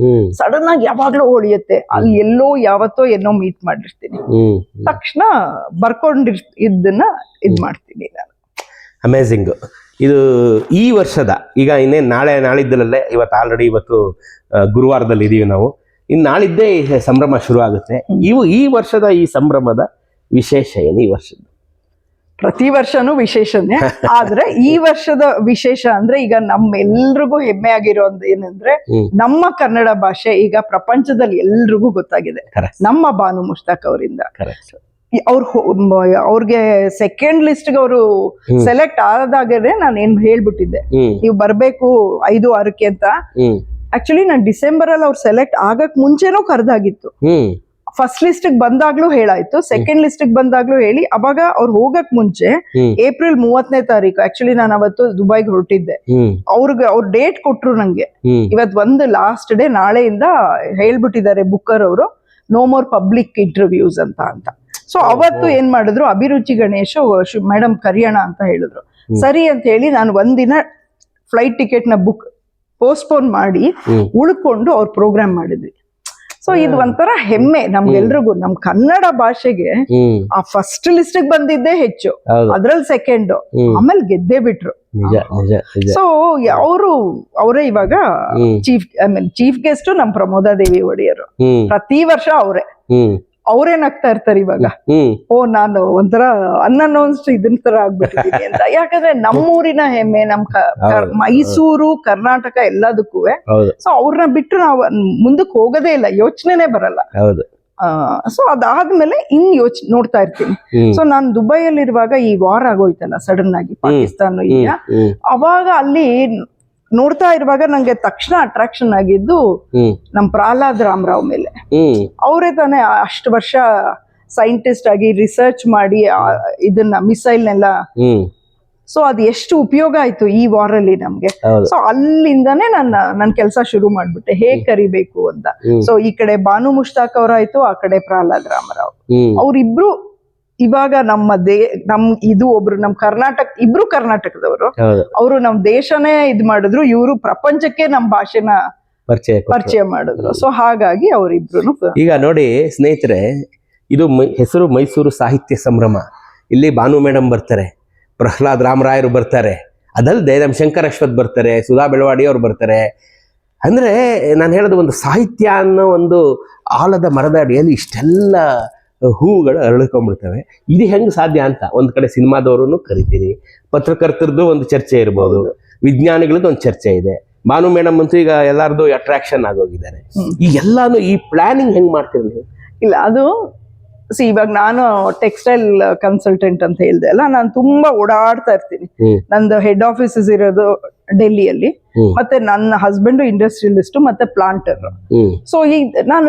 ಸಡನ್ ಆಗಿ ಯಾವಾಗ್ಲೂ ಹೊಳಿಯುತ್ತೆ. ಅಲ್ಲಿ ಎಲ್ಲೋ ಯಾವತ್ತೋ ಏನೋ ಮೀಟ್ ಮಾಡಿರ್ತೀನಿ ತಕ್ಷಣ ಬರ್ಕೊಂಡಿರ್ ಇದನ್ನ ಇದ್ ಮಾಡ್ತೀನಿ ನಾನು. ಅಮೇಝಿಂಗ್ ಇದು ಈ ವರ್ಷದ ಈಗ ಇನ್ನೇನು ನಾಳೆ ನಾಳಿದ್ದಲ್ಲೇ ಇವತ್ತು ಆಲ್ರೆಡಿ ಇವತ್ತು ಗುರುವಾರದಲ್ಲಿ ಇದೀವಿ ನಾವು. ಇನ್ನು ನಾಳಿದ್ದೇ ಸಂಭ್ರಮ ಶುರು ಆಗುತ್ತೆ. ಇವು ಈ ವರ್ಷದ ಈ ಸಂಭ್ರಮದ ವಿಶೇಷ ಏನು ಈ ವರ್ಷದ ಪ್ರತಿ ವರ್ಷನೂ ವಿಶೇಷನೇ. ಆದ್ರೆ ಈ ವರ್ಷದ ವಿಶೇಷ ಅಂದ್ರೆ ಈಗ ನಮ್ಮೆಲ್ರಿಗೂ ಹೆಮ್ಮೆ ಆಗಿರೋ ಏನಂದ್ರೆ ನಮ್ಮ ಕನ್ನಡ ಭಾಷೆ ಈಗ ಪ್ರಪಂಚದಲ್ಲಿ ಎಲ್ರಿಗೂ ಗೊತ್ತಾಗಿದೆ. ನಮ್ಮ ಬಾನು ಮುಷ್ತಾಕ್ ಅವರಿಂದ. ಅವ್ರ ಅವ್ರಿಗೆ ಸೆಕೆಂಡ್ ಲಿಸ್ಟ್ಗೆ ಅವರು ಸೆಲೆಕ್ಟ್ ಆದಾಗನೇ ನಾನು ಏನ್ ಹೇಳ್ಬಿಟ್ಟಿದ್ದೆ. ನೀವು ಬರ್ಬೇಕು ಐದು ಆರಕ್ಕೆ ಅಂತ. ಆಕ್ಚುಲಿ ನಾನು ಡಿಸೆಂಬರ್ ಅಲ್ಲಿ ಅವ್ರು ಸೆಲೆಕ್ಟ್ ಆಗಕ್ ಮುಂಚೆನೂ ಕರ್ದಾಗಿತ್ತು. ಫಸ್ಟ್ ಲಿಸ್ಟ್ ಬಂದಾಗ್ಲೂ ಹೇಳಾಯ್ತು ಸೆಕೆಂಡ್ ಲಿಸ್ಟ್ ಬಂದಾಗ್ಲೂ ಹೇಳಿ. ಅವಾಗ ಅವ್ರು ಹೋಗಕ್ ಮುಂಚೆ ಏಪ್ರಿಲ್ ಮೂವತ್ತನೇ ತಾರೀಕು ಆಕ್ಚುಲಿ ನಾನು ಅವತ್ತು ದುಬೈಗೆ ಹೊರಟಿದ್ದೆ. ಅವ್ರಿಗೆ ಅವ್ರ ಡೇಟ್ ಕೊಟ್ರು ನಂಗೆ. ಇವತ್ ಒಂದು ಲಾಸ್ಟ್ ಡೇ ನಾಳೆಯಿಂದ ಹೇಳ್ಬಿಟ್ಟಿದ್ದಾರೆ ಬುಕ್ಕರ್ ಅವರು ನೋ ಮೋರ್ ಪಬ್ಲಿಕ್ ಇಂಟರ್ವ್ಯೂಸ್ ಅಂತ ಅಂತ. ಸೊ ಅವತ್ತು ಏನ್ ಮಾಡಿದ್ರು ಅಭಿರುಚಿ ಗಣೇಶ್ ಮೇಡಮ್ ಕರಿಯೋಣ ಅಂತ ಹೇಳಿದ್ರು. ಸರಿ ಅಂತ ಹೇಳಿ ನಾನು ಒಂದಿನ ಫ್ಲೈಟ್ ಟಿಕೆಟ್ನ ಬುಕ್ ಪೋಸ್ಟ್ಪೋನ್ ಮಾಡಿ ಉಳ್ಕೊಂಡು ಅವ್ರ ಪ್ರೋಗ್ರಾಮ್ ಮಾಡಿದ್ವಿ. ಸೊ ಇದು ಒಂಥರ ಹೆಮ್ಮೆ ನಮ್ಗೆಲ್ರಿಗೂ ನಮ್ ಕನ್ನಡ ಭಾಷೆಗೆ ಆ ಫಸ್ಟ್ ಲಿಸ್ಟ್ ಬಂದಿದ್ದೇ ಹೆಚ್ಚು. ಅದ್ರಲ್ಲಿ ಸೆಕೆಂಡ್ ಆಮೇಲೆ ಗೆದ್ದೇ ಬಿಟ್ರು. ಸೊ ಅವರು ಅವರೇ ಇವಾಗ chief I mean chief guest ನಮ್ ಪ್ರಮೋದಾ ದೇವಿ ಒಡೆಯರು. ಪ್ರತಿ ವರ್ಷ ಅವರೇ. ಹ್ಮ್ ಅವ್ರೇನಾಗ್ತಾ ಇರ್ತಾರೆ ಇವಾಗ? ಓ ನಾನು ಒಂಥರ ಅನ್ನೋನ್ಸ್ ಇದನ್ ತರ ಆಗ್ಬಿಟ್ಟಿದ್ದೀನಿ ಅಂತ. ಯಾಕಂದ್ರೆ ನಮ್ಮೂರಿನ ಹೆಮ್ಮೆ ನಮ್. ಮೈಸೂರು ಕರ್ನಾಟಕ ಎಲ್ಲದಕ್ಕೂ ಸೊ ಅವ್ರನ್ನ ಬಿಟ್ಟು ನಾವು ಮುಂದಕ್ಕೆ ಹೋಗೋದೇ ಇಲ್ಲ ಯೋಚನೆನೇ ಬರಲ್ಲ. ಸೊ ಅದಾದ್ಮೇಲೆ ಇನ್ ಯೋಚ್ ನೋಡ್ತಾ ಇರ್ತೀನಿ. ಸೊ ನಾನು ದುಬೈಯಲ್ಲಿರುವಾಗ ಈ ವಾರ್ ಆಗೋಯ್ತಲ್ಲ ಸಡನ್ ಆಗಿ ಪಾಕಿಸ್ತಾನ ಅವಾಗ ಅಲ್ಲಿ ನೋಡ್ತಾ ಇರುವಾಗ ನಂಗೆ ತಕ್ಷಣ ಅಟ್ರಾಕ್ಷನ್ ಆಗಿದ್ದು ನಮ್ ಪ್ರಹ್ಲಾದ್ ರಾಮರಾವ್ ಮೇಲೆ. ಅವರೇ ತಾನೇ ಅಷ್ಟು ವರ್ಷ ಸೈಂಟಿಸ್ಟ್ ಆಗಿ ರಿಸರ್ಚ್ ಮಾಡಿ ಇದನ್ನ ಮಿಸೈಲ್ ನೆಲ್ಲ ಸೊ ಅದು ಎಷ್ಟು ಉಪಯೋಗ ಆಯ್ತು ಈ ವಾರಲ್ಲಿ ನಮ್ಗೆ. ಹೌದು. ಸೊ ಅಲ್ಲಿಂದಾನೇ ನನ್ನ ನನ್ನ ಕೆಲಸ ಶುರು ಮಾಡ್ಬಿಟ್ಟೆ. ಹೇಗ್ ಕರಿಬೇಕು ಅಂತ. ಸೊ ಈ ಕಡೆ ಬಾನು ಮುಷ್ತಾಕ್ ಅವರಾಯ್ತು ಆ ಕಡೆ ಪ್ರಹ್ಲಾದ್ ರಾಮರಾವ್. ಅವ್ರಿಬ್ರು ಇವಾಗ ನಮ್ಮ ದೇ ನಮ್ ಇದು ಒಬ್ರು ನಮ್ ಕರ್ನಾಟಕ ಇಬ್ರು ಕರ್ನಾಟಕದವರು ಅವರು ನಮ್ ದೇಶನೇ ಇದ್ ಮಾಡಿದ್ರು ಇವರು ಪ್ರಪಂಚಕ್ಕೆ ನಮ್ ಭಾಷೆನ ಪರಿಚಯ ಪರಿಚಯ ಮಾಡಿದ್ರು. ಸೊ ಹಾಗಾಗಿ ಅವರಿಬ್ರು ಈಗ ನೋಡಿ ಸ್ನೇಹಿತರೆ ಇದು ಹೆಸರು ಮೈಸೂರು ಸಾಹಿತ್ಯ ಸಂಭ್ರಮ. ಇಲ್ಲಿ ಭಾನು ಮೇಡಮ್ ಬರ್ತಾರೆ ಪ್ರಹ್ಲಾದ್ ರಾಮರಾಯರು ಬರ್ತಾರೆ ಅದಲ್ಲದೆ ನಮ್ಮ ಶಂಕರ್ ಅಶ್ವಥ್ ಬರ್ತಾರೆ ಸುಧಾ ಬೆಳವಾಡಿ ಅವ್ರು ಬರ್ತಾರೆ. ಅಂದರೆ ನಾನು ಹೇಳೋದು ಒಂದು ಸಾಹಿತ್ಯ ಅನ್ನೋ ಒಂದು ಆಲದ ಮರದ ಅಡಿಯಲ್ಲಿ ಇಷ್ಟೆಲ್ಲ ಹೂವುಗಳು ಅರಳ್ಕೊಂಡ್ಬಿಡ್ತವೆ. ಇದು ಹೆಂಗೆ ಸಾಧ್ಯ ಅಂತ ಒಂದು ಕಡೆ ಸಿನಿಮಾದವ್ರೂ ಕರಿತೀರಿ. ಪತ್ರಕರ್ತರದ್ದು ಒಂದು ಚರ್ಚೆ ಇರ್ಬೋದು. ವಿಜ್ಞಾನಿಗಳದ್ದು ಒಂದು ಚರ್ಚೆ ಇದೆ. ಭಾನು ಮೇಡಮ್ ಅಂತೂ ಈಗ ಎಲ್ಲಾರ್ದು ಅಟ್ರಾಕ್ಷನ್ ಆಗೋಗಿದ್ದಾರೆ. ಈ ಎಲ್ಲಾನು ಈ ಪ್ಲಾನಿಂಗ್ ಹೆಂಗ್ ಮಾಡ್ತೀರಿ ನೀವು? ಇಲ್ಲ ಅದು ಸಿ ಇವಾಗ ನಾನು ಟೆಕ್ಸ್ಟೈಲ್ ಕನ್ಸಲ್ಟೆಂಟ್ ಅಂತ ಹೇಳ್ದೆ ಅಲ್ಲ ನಾನು ತುಂಬಾ ಓಡಾಡ್ತಾ ಇರ್ತೀನಿ. ನಂದು ಹೆಡ್ ಆಫೀಸಸ್ ಇರೋದು ಡೆಲ್ಲಿಯಲ್ಲಿ ಮತ್ತೆ ನನ್ನ ಹಸ್ಬೆಂಡ್ ಇಂಡಸ್ಟ್ರಿಯಲಿಸ್ಟ್ ಮತ್ತೆ ಪ್ಲಾಂಟರ್ ಸೊ ಈ ನಾನು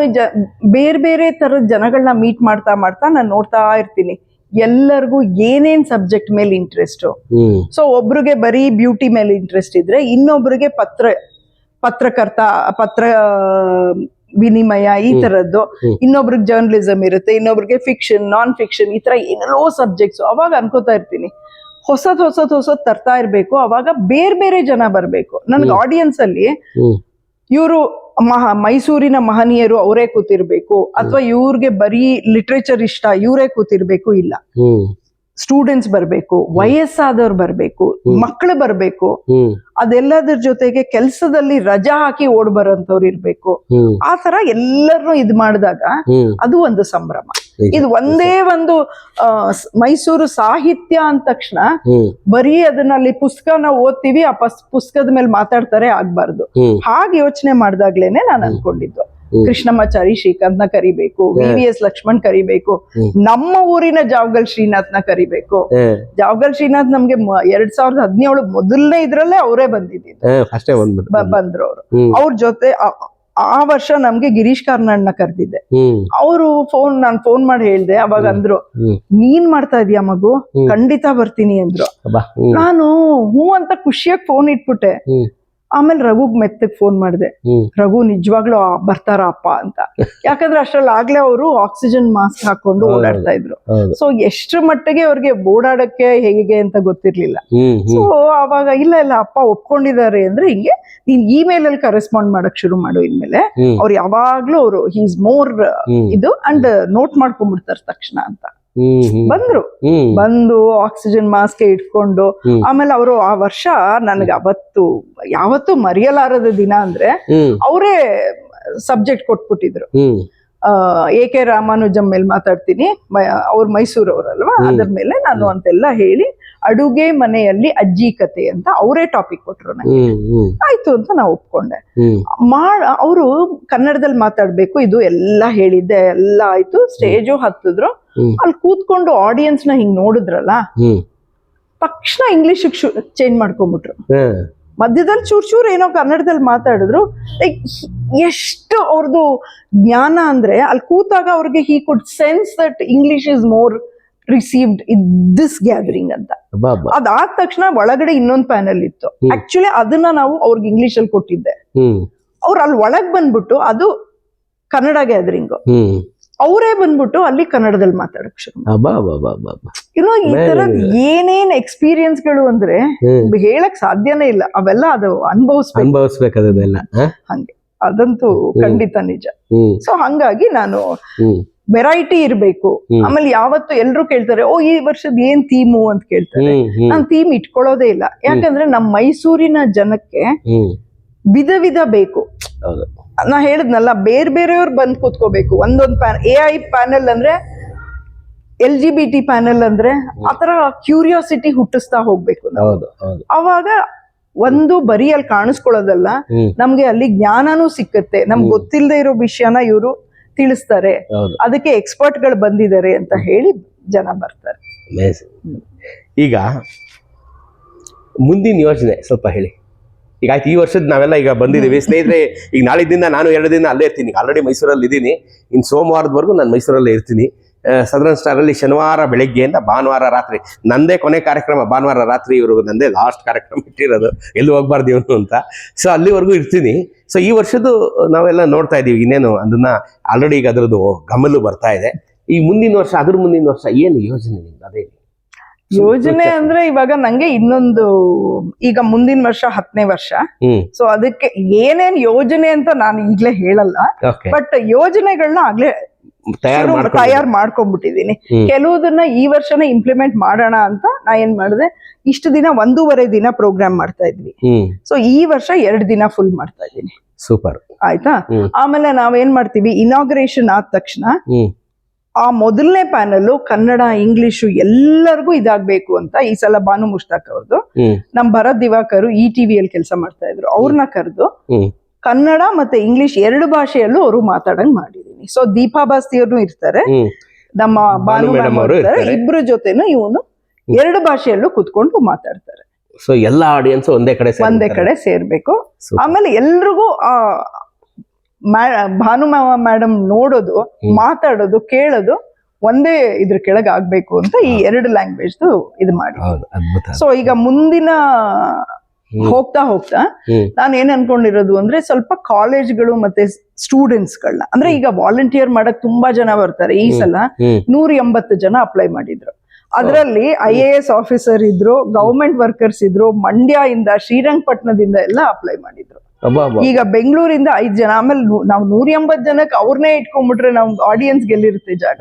ಬೇರೆ ಬೇರೆ ತರದ ಜನಗಳನ್ನ ಮೀಟ್ ಮಾಡ್ತಾ ಮಾಡ್ತಾ ನಾನು ನೋಡ್ತಾ ಇರ್ತೀನಿ. ಎಲ್ಲರಿಗೂ ಏನೇನ್ ಸಬ್ಜೆಕ್ಟ್ ಮೇಲೆ ಇಂಟ್ರೆಸ್ಟ್ ಸೊ ಒಬ್ರಿಗೆ ಬರೀ ಬ್ಯೂಟಿ ಮೇಲೆ ಇಂಟ್ರೆಸ್ಟ್ ಇದ್ರೆ ಇನ್ನೊಬ್ರಿಗೆ ಪತ್ರ ಪತ್ರಕರ್ತ ಪತ್ರ ವಿನಿಮಯ ಈ. ತರದ್ದು. ಇನ್ನೊಬ್ರಿಗೆ ಜರ್ನಲಿಸಮ್ ಇರುತ್ತೆ ಇನ್ನೊಬ್ರಿಗೆ ಫಿಕ್ಷನ್ ನಾನ್ ಫಿಕ್ಷನ್ ಈ ತರ ಏನೆಲ್ಲೋ ಸಬ್ಜೆಕ್ಟ್ಸ್ ಅವಾಗ ಅನ್ಕೋತಾ ಇರ್ತೀನಿ. ಹೊಸದ್ ಹೊಸದ್ ಹೊಸದ್ ತರ್ತಾ ಇರ್ಬೇಕು. ಅವಾಗ ಬೇರೆ ಬೇರೆ ಜನ ಬರ್ಬೇಕು. ನನ್ಗೆ ಆಡಿಯನ್ಸ್ ಅಲ್ಲಿ ಇವರು ಮಹಾ ಮೈಸೂರಿನ ಮಹನೀಯರು ಅವರೇ ಕೂತಿರ್ಬೇಕು. ಅಥವಾ ಇವ್ರಿಗೆ ಬರೀ ಲಿಟ್ರೇಚರ್ ಇಷ್ಟ ಇವರೇ ಕೂತಿರ್ಬೇಕು ಇಲ್ಲ. ಸ್ಟೂಡೆಂಟ್ಸ್ ಬರಬೇಕು ವಯಸ್ಸಾದವ್ರು ಬರಬೇಕು. ಮಕ್ಕಳು ಬರಬೇಕು ಅದೆಲ್ಲದ್ರ ಜೊತೆಗೆ ಕೆಲಸದಲ್ಲಿ ರಜಾ ಹಾಕಿ ಓಡ್ ಬರೋಂಥವ್ರು ಇರ್ಬೇಕು. ಆ ತರ ಎಲ್ಲರನ್ನೂ ಇದ್ ಮಾಡಿದಾಗ ಅದು ಒಂದು ಸಂಭ್ರಮ. ಇದು ಒಂದೇ ಒಂದು ಮೈಸೂರು ಸಾಹಿತ್ಯ ಅಂದ ತಕ್ಷಣ ಬರೀ ಅದನ್ನಲ್ಲಿ ಪುಸ್ತಕನ ಓದ್ತೀವಿ ಆ ಪಸ್ ಪುಸ್ತಕದ ಮೇಲೆ ಮಾತಾಡ್ತಾರೆ ಆಗ್ಬಾರ್ದು. ಹಾಗೆ ಯೋಚನೆ ಮಾಡ್ದಾಗ್ಲೇನೆ ನಾನು ಅನ್ಕೊಂಡಿದ್ದು. ಹ್ಮ್. ಶ್ರೀಕಾಂತ್ನ ಕರಿಬೇಕು ವಿ ವಿ ಎಸ್ ಲಕ್ಷ್ಮಣ್ ಕರಿಬೇಕು ನಮ್ಮ ಊರಿನ ಜಾವಗಲ್ನ ಕರಿಬೇಕು. ಜಾವಗಲ್ ಶ್ರೀನಾಥ್ ನಮ್ಗೆ ಎರಡ್ ಸಾವಿರದ ಹದಿನೇಳು ಮೊದಲನೇ ಇದ್ರಲ್ಲೇ ಅವರೇ ಬಂದಿದ್ದು ಬಂದ್ರು ಅವರು. ಅವ್ರ ಜೊತೆ ಆ- ವರ್ಷ ನಮ್ಗೆ ಗಿರೀಶ್ ಕಾರ್ನಾಡ್ನ ಕರೆದಿದ್ದೆ. ಅವರು ಫೋನ್ ನಾನ್ ಫೋನ್ ಮಾಡಿ ಹೇಳ್ದೆ ಅವಾಗ ಅಂದ್ರು ನೀನ್ ಮಾಡ್ತಾ ಇದೀಯ ಮಗು. ಖಂಡಿತ ಬರ್ತೀನಿ ಅಂದ್ರು. ನಾನು ಹ್ಞೂ ಅಂತ ಖುಷಿಯಾಗಿ ಫೋನ್ ಇಟ್ಬಿಟ್ಟೆ. ಆಮೇಲೆ ರಘುಗ್ ಮೆತ್ತಗ್ ಫೋನ್ ಮಾಡಿದೆ. ರಘು ನಿಜವಾಗ್ಲೂ ಬರ್ತಾರ ಅಪ್ಪ ಅಂತ. ಯಾಕಂದ್ರೆ ಅಷ್ಟ್ರಲ್ಲಿ ಆಗ್ಲೇ ಅವರು ಆಕ್ಸಿಜನ್ ಮಾಸ್ಕ್ ಹಾಕೊಂಡು ಓಡಾಡ್ತಾ ಇದ್ರು. ಸೊ ಎಷ್ಟ್ರ ಮಟ್ಟಿಗೆ ಅವ್ರಿಗೆ ಓಡಾಡಕ್ಕೆ ಹೇಗೆ ಅಂತ ಗೊತ್ತಿರ್ಲಿಲ್ಲ. ಸೊ ಅವಾಗ ಇಲ್ಲ ಇಲ್ಲ ಅಪ್ಪ ಒಪ್ಕೊಂಡಿದ್ದಾರೆ ಅಂದ್ರೆ ಹಿಂಗೆ ನೀನ್ ಇಮೇಲ್ ಅಲ್ಲಿ ಕರೆಸ್ಪಾಂಡ್ ಮಾಡಕ್ ಶುರು ಮಾಡು ಇನ್ಮೇಲೆ. ಅವ್ರು ಯಾವಾಗ್ಲೂ ಅವರು ಹೀಸ್ ಮೋರ್ ಇದು ಅಂಡ್ ನೋಟ್ ಮಾಡ್ಕೊಂಡ್ಬಿಡ್ತಾರೆ ತಕ್ಷಣ ಅಂತ. ಬಂದ್ರು. ಬಂದು ಆಕ್ಸಿಜನ್ ಮಾಸ್ಕ್ ಇಟ್ಕೊಂಡು ಆಮೇಲೆ ಅವರು ಆ ವರ್ಷ ನನಗೆ ಅವತ್ತು ಯಾವತ್ತು ಮರೆಯಲಾರದ ದಿನ ಅಂದ್ರೆ ಅವರೇ ಸಬ್ಜೆಕ್ಟ್ ಕೊಟ್ಬಿಟ್ಟಿದ್ರು. ಎ ಕೆ ರಾಮಾನುಜಂ ಮೇಲೆ ಮಾತಾಡ್ತೀನಿ ಅವ್ರು ಮೈಸೂರವ್ರಲ್ವಾ? ಅವರಲ್ವಾ ಅದ್ರ ಮೇಲೆ ನಾನು ಅಂತೆಲ್ಲ ಹೇಳಿ ಅಡುಗೆ ಮನೆಯಲ್ಲಿ ಅಜ್ಜಿ ಕತೆ ಅಂತ ಅವರೇ ಟಾಪಿಕ್ ಕೊಟ್ರು ನಂಗೆ. ಹ್ಮ್ ಹ್ಮ್. ಆಯ್ತು ಅಂತ ನಾ ಒಪ್ಕೊಂಡೆ. ಮಾ ಮಾಡ ಅವರು ಕನ್ನಡದಲ್ಲಿ ಮಾತಾಡ್ಬೇಕು ಇದು ಎಲ್ಲ ಹೇಳಿದ್ದೆ ಎಲ್ಲ ಆಯ್ತು ಸ್ಟೇಜು ಹತ್ತಿದ್ರು. ಅಲ್ಲಿ ಕೂತ್ಕೊಂಡು ಆಡಿಯನ್ಸ್ನ ಹಿಂಗ್ ನೋಡಿದ್ರಲ್ಲ ತಕ್ಷಣ ಇಂಗ್ಲಿಷ್ ಚೇಂಜ್ ಮಾಡ್ಕೊಂಡ್ಬಿಟ್ರು ಮಧ್ಯದಲ್ಲಿ ಚೂರ್ ಚೂರ್ ಏನೋ ಕನ್ನಡದಲ್ಲಿ ಮಾತಾಡಿದ್ರು ಲೈಕ್ ಎಷ್ಟು ಅವ್ರದ್ದು ಜ್ಞಾನ ಅಂದ್ರೆ ಅಲ್ಲಿ ಕೂತಾಗ ಅವ್ರಿಗೆ he could sense that English is more received in this gathering ಅಂತ. ಅದಾದ ತಕ್ಷಣ ಒಳಗಡೆ ಇನ್ನೊಂದು ಪ್ಯಾನಲ್ ಇತ್ತು. ಆಕ್ಚುಲಿ ಅದನ್ನ ನಾವು ಅವ್ರಿಗೆ ಇಂಗ್ಲಿಷ್ ಅಲ್ಲಿ ಕೊಟ್ಟಿದ್ದೆ. ಅವ್ರು ಅಲ್ಲಿ ಒಳಗ್ ಬಂದ್ಬಿಟ್ಟು ಅದು ಕನ್ನಡ ಗ್ಯಾದರಿಂಗ್ ಅವರೇ ಬಂದ್ಬಿಟ್ಟು ಅಲ್ಲಿ ಕನ್ನಡದಲ್ಲಿ ಮಾತಾಡಕ್ ಶುರು ಇನ್ನು ಈ ತರ ತರದ್. ಏನೇನ್ ಎಕ್ಸ್ಪೀರಿಯನ್ಸ್ಗಳು ಅಂದ್ರೆ ಹೇಳಕ್ ಸಾಧ್ಯನೇ ಇಲ್ಲ. ಅವೆಲ್ಲ ಅದು ಅನುಭವಿಸ್ಬೇಕು? ಹಂಗೆ. ಅದಂತೂ ಖಂಡಿತ ನಿಜ. ಸೊ ಹಂಗಾಗಿ ನಾನು ವೆರೈಟಿ ಇರ್ಬೇಕು. ಆಮೇಲೆ ಯಾವತ್ತು ಎಲ್ರು ಕೇಳ್ತಾರೆ ಓ ಈ ವರ್ಷದ ಏನ್ ಥೀಮು ಅಂತ ಕೇಳ್ತಾರೆ. ನಾನ್ ಥೀಮ್ ಇಟ್ಕೊಳ್ಳೋದೇ ಇಲ್ಲ. ಯಾಕಂದ್ರೆ ನಮ್ಮ ಮೈಸೂರಿನ ಜನಕ್ಕೆ ವಿಧ ವಿಧ ಬೇಕು. ಹೌದು. ನಾ ಹೇಳಿದ್ನಲ್ಲ ಬೇರೆ ಬೇರೆಯವ್ರು ಬಂದ್ ಕೂತ್ಕೋಬೇಕು. ಒಂದೊಂದು ಪ್ಯಾನ್ ಎ ಐ ಪ್ಯಾನೆಲ್ ಅಂದ್ರೆ L G B T panel ಅಂದ್ರೆ ಆತರ ಕ್ಯೂರಿಯಾಸಿಟಿ ಹುಟ್ಟಿಸ್ತಾ ಹೋಗ್ಬೇಕು ಹೌದು ಹೌದು. ಅವಾಗ ಒಂದು ಬರೀ ಅಲ್ಲಿ ಕಾಣಿಸ್ಕೊಳ್ಳೋದಲ್ಲ ನಮ್ಗೆ ಅಲ್ಲಿ ಜ್ಞಾನನೂ ಸಿಕ್ಕತ್ತೆ. ನಮ್ಗೆ. ಗೊತ್ತಿಲ್ಲದೆ ಇರೋ ವಿಷಯನ ಇವರು ತಿಳಿಸ್ತಾರೆ. ಅದಕ್ಕೆ ಎಕ್ಸ್ಪರ್ಟ್ಗಳು ಬಂದಿದ್ದಾರೆ ಅಂತ ಹೇಳಿ ಜನ ಬರ್ತಾರೆ. ಈಗ ಮುಂದಿನ ಯೋಜನೆ ಸ್ವಲ್ಪ ಹೇಳಿ. ಈಗ ಆಯ್ತು ಈ ವರ್ಷದ ನಾವೆಲ್ಲ ಈಗ ಬಂದಿದ್ದೀವಿ. ಸ್ನೇಹಿತರೆ ಈಗ ನಾಳಿದ್ದಿಂದ ನಾನು ಎರಡು ದಿನ ಅಲ್ಲೇ ಇರ್ತೀನಿ. ಆಲ್ರೆಡಿ ಮೈಸೂರಲ್ಲಿ ಇದ್ದೀನಿ ಇನ್ನು ಸೋಮವಾರದವರೆಗೂ ನಾನು ಮೈಸೂರಲ್ಲೇ ಇರ್ತೀನಿ. ಸದರನ್ ಸ್ಟಾರಲ್ಲಿ ಶನಿವಾರ ಬೆಳಗ್ಗೆಯಿಂದ ಭಾನುವಾರ ರಾತ್ರಿ. ನಂದೇ ಕೊನೆ ಕಾರ್ಯಕ್ರಮ ಭಾನುವಾರ ರಾತ್ರಿ ಇವರು ನಂದೇ ಲಾಸ್ಟ್ ಕಾರ್ಯಕ್ರಮ ಇಟ್ಟಿರೋದು. ಎಲ್ಲಿ ಹೋಗ್ಬಾರ್ದು ಇವನು ಅಂತ. ಸೊ ಅಲ್ಲಿವರೆಗೂ ಇರ್ತೀನಿ. ಸೊ ಈ ವರ್ಷದ್ದು ನಾವೆಲ್ಲ ನೋಡ್ತಾ ಇದ್ದೀವಿ. ಇನ್ನೇನು ಅದನ್ನ ಆಲ್ರೆಡಿ ಈಗ ಅದರದ್ದು ಗಮಲು ಬರ್ತಾ ಇದೆ. ಈ ಮುಂದಿನ ವರ್ಷ ಅದ್ರ ಮುಂದಿನ ವರ್ಷ ಏನು ಯೋಜನೆ ನಿಮ್ದು? ಅದೇ ಯೋಜನೆ ಅಂದ್ರೆ ಇವಾಗ ನಂಗೆ ಇನ್ನೊಂದು ಈಗ ಮುಂದಿನ ವರ್ಷ ಹತ್ತನೇ ವರ್ಷ. ಸೊ ಅದಕ್ಕೆ ಏನೇನ್ ಯೋಜನೆ ಅಂತ ನಾನು ಈಗ್ಲೇ ಹೇಳಲ್ಲ. ಬಟ್ ಯೋಜನೆಗಳನ್ನ ಆಗ್ಲೇ ತಯಾರು ಮಾಡ್ಕೊಂಡ್ಬಿಟ್ಟಿದೀನಿ. ಕೆಲವುದನ್ನ ಈ ವರ್ಷನೇ ಇಂಪ್ಲಿಮೆಂಟ್ ಮಾಡೋಣ ಅಂತ ನಾ ಏನ್ ಮಾಡಿದೆ? ಇಷ್ಟು ದಿನ ಒಂದೂವರೆ ದಿನ ಪ್ರೋಗ್ರಾಮ್ ಮಾಡ್ತಾ ಇದ್ವಿ. ಸೊ ಈ ವರ್ಷ ಎರಡು ದಿನ ಫುಲ್ ಮಾಡ್ತಾ ಇದ್ದೀನಿ. ಸೂಪರ್ ಆಯ್ತಾ. ಆಮೇಲೆ ನಾವೇನ್ ಮಾಡ್ತೀವಿ? ಇನಾಗ್ರೇಷನ್ ಆದ ತಕ್ಷಣ ಆ ಮೊದಲನೇ ಪ್ಯಾನಲ್ ಕನ್ನಡ ಇಂಗ್ಲಿಷು ಎಲ್ಲರಿಗೂ ಇದಾಗ್ಬೇಕು ಅಂತ ಈ ಸಲ ಬಾನು ಮುಷ್ತಾಕ್ ಅವ್ರದ್ದು ನಮ್ಮ ನಮ್ ಭರತ್ ದಿವಾಕರು ಇ ಟಿವಿಯಲ್ಲಿ ಕೆಲಸ ಮಾಡ್ತಾ ಇದ್ರು. ಅವ್ರನ್ನ ಕರೆದು ಕನ್ನಡ ಮತ್ತೆ ಇಂಗ್ಲಿಷ್ ಎರಡು ಭಾಷೆಯಲ್ಲೂ ಅವರು ಮಾತಾಡಂಗ್ ಮಾಡಿದೀನಿ. ಸೊ ದೀಪಾ ಬಾಸ್ತಿಯವ್ರು ಇರ್ತಾರೆ. ನಮ್ಮ ಬಾನು ಅವರು. ಇಬ್ರು ಜೊತೆನೂ ಇವನು ಎರಡು ಭಾಷೆಯಲ್ಲೂ ಕುತ್ಕೊಂಡು ಮಾತಾಡ್ತಾರೆ. ಸೊ ಎಲ್ಲ ಆಡಿಯನ್ಸ್ ಒಂದೇ ಕಡೆ ಒಂದೇ ಕಡೆ ಸೇರ್ಬೇಕು. ಆಮೇಲೆ ಎಲ್ರಿಗೂ ಭಾನುಮಾವ ಮೇಡಮ್ ನೋಡೋದು ಮಾತಾಡೋದು ಕೇಳೋದು ಒಂದೇ ಇದ್ರ ಕೆಳಗೆ ಆಗ್ಬೇಕು ಅಂತ ಈ ಎರಡು ಲ್ಯಾಂಗ್ವೇಜ್ ಇದು ಮಾಡಿ. ಸೊ ಈಗ ಮುಂದಿನ. ಹೋಗ್ತಾ ಹೋಗ್ತಾ. ನಾನು ಏನ್ ಅನ್ಕೊಂಡಿರೋದು ಅಂದ್ರೆ ಸ್ವಲ್ಪ ಕಾಲೇಜ್ಗಳು ಮತ್ತೆ ಸ್ಟೂಡೆಂಟ್ಸ್ ಗಳನ್ನ ಅಂದ್ರೆ ಈಗ ವಾಲಂಟಿಯರ್ ಮಾಡಕ್ ತುಂಬಾ ಜನ ಬರ್ತಾರೆ ಈ ಸಲ. ನೂರ ಎಂಬತ್ತು ಜನ ಅಪ್ಲೈ ಮಾಡಿದ್ರು. ಅದರಲ್ಲಿ ಐ ಎ ಎಸ್ ಆಫೀಸರ್ ಇದ್ರು ಗವರ್ಮೆಂಟ್ ವರ್ಕರ್ಸ್ ಇದ್ರು ಮಂಡ್ಯ ಇಂದ ಶ್ರೀರಂಗಪಟ್ಟಣದಿಂದ ಎಲ್ಲ ಅಪ್ಲೈ ಮಾಡಿದ್ರು. ಈಗ ಬೆಂಗಳೂರಿಂದ ಐದ್ ಜನ ಆಮೇಲೆ ನಾವು ನೂರ ಎಂಬತ್ ಜನಕ್ಕೆ ಅವ್ರನ್ನೇ ಇಟ್ಕೊಂಡ್ಬಿಟ್ರೆ ನಮ್ ಆಡಿಯನ್ಸ್ ಗೆಲ್ಲಿರುತ್ತೆ ಜಾಗ.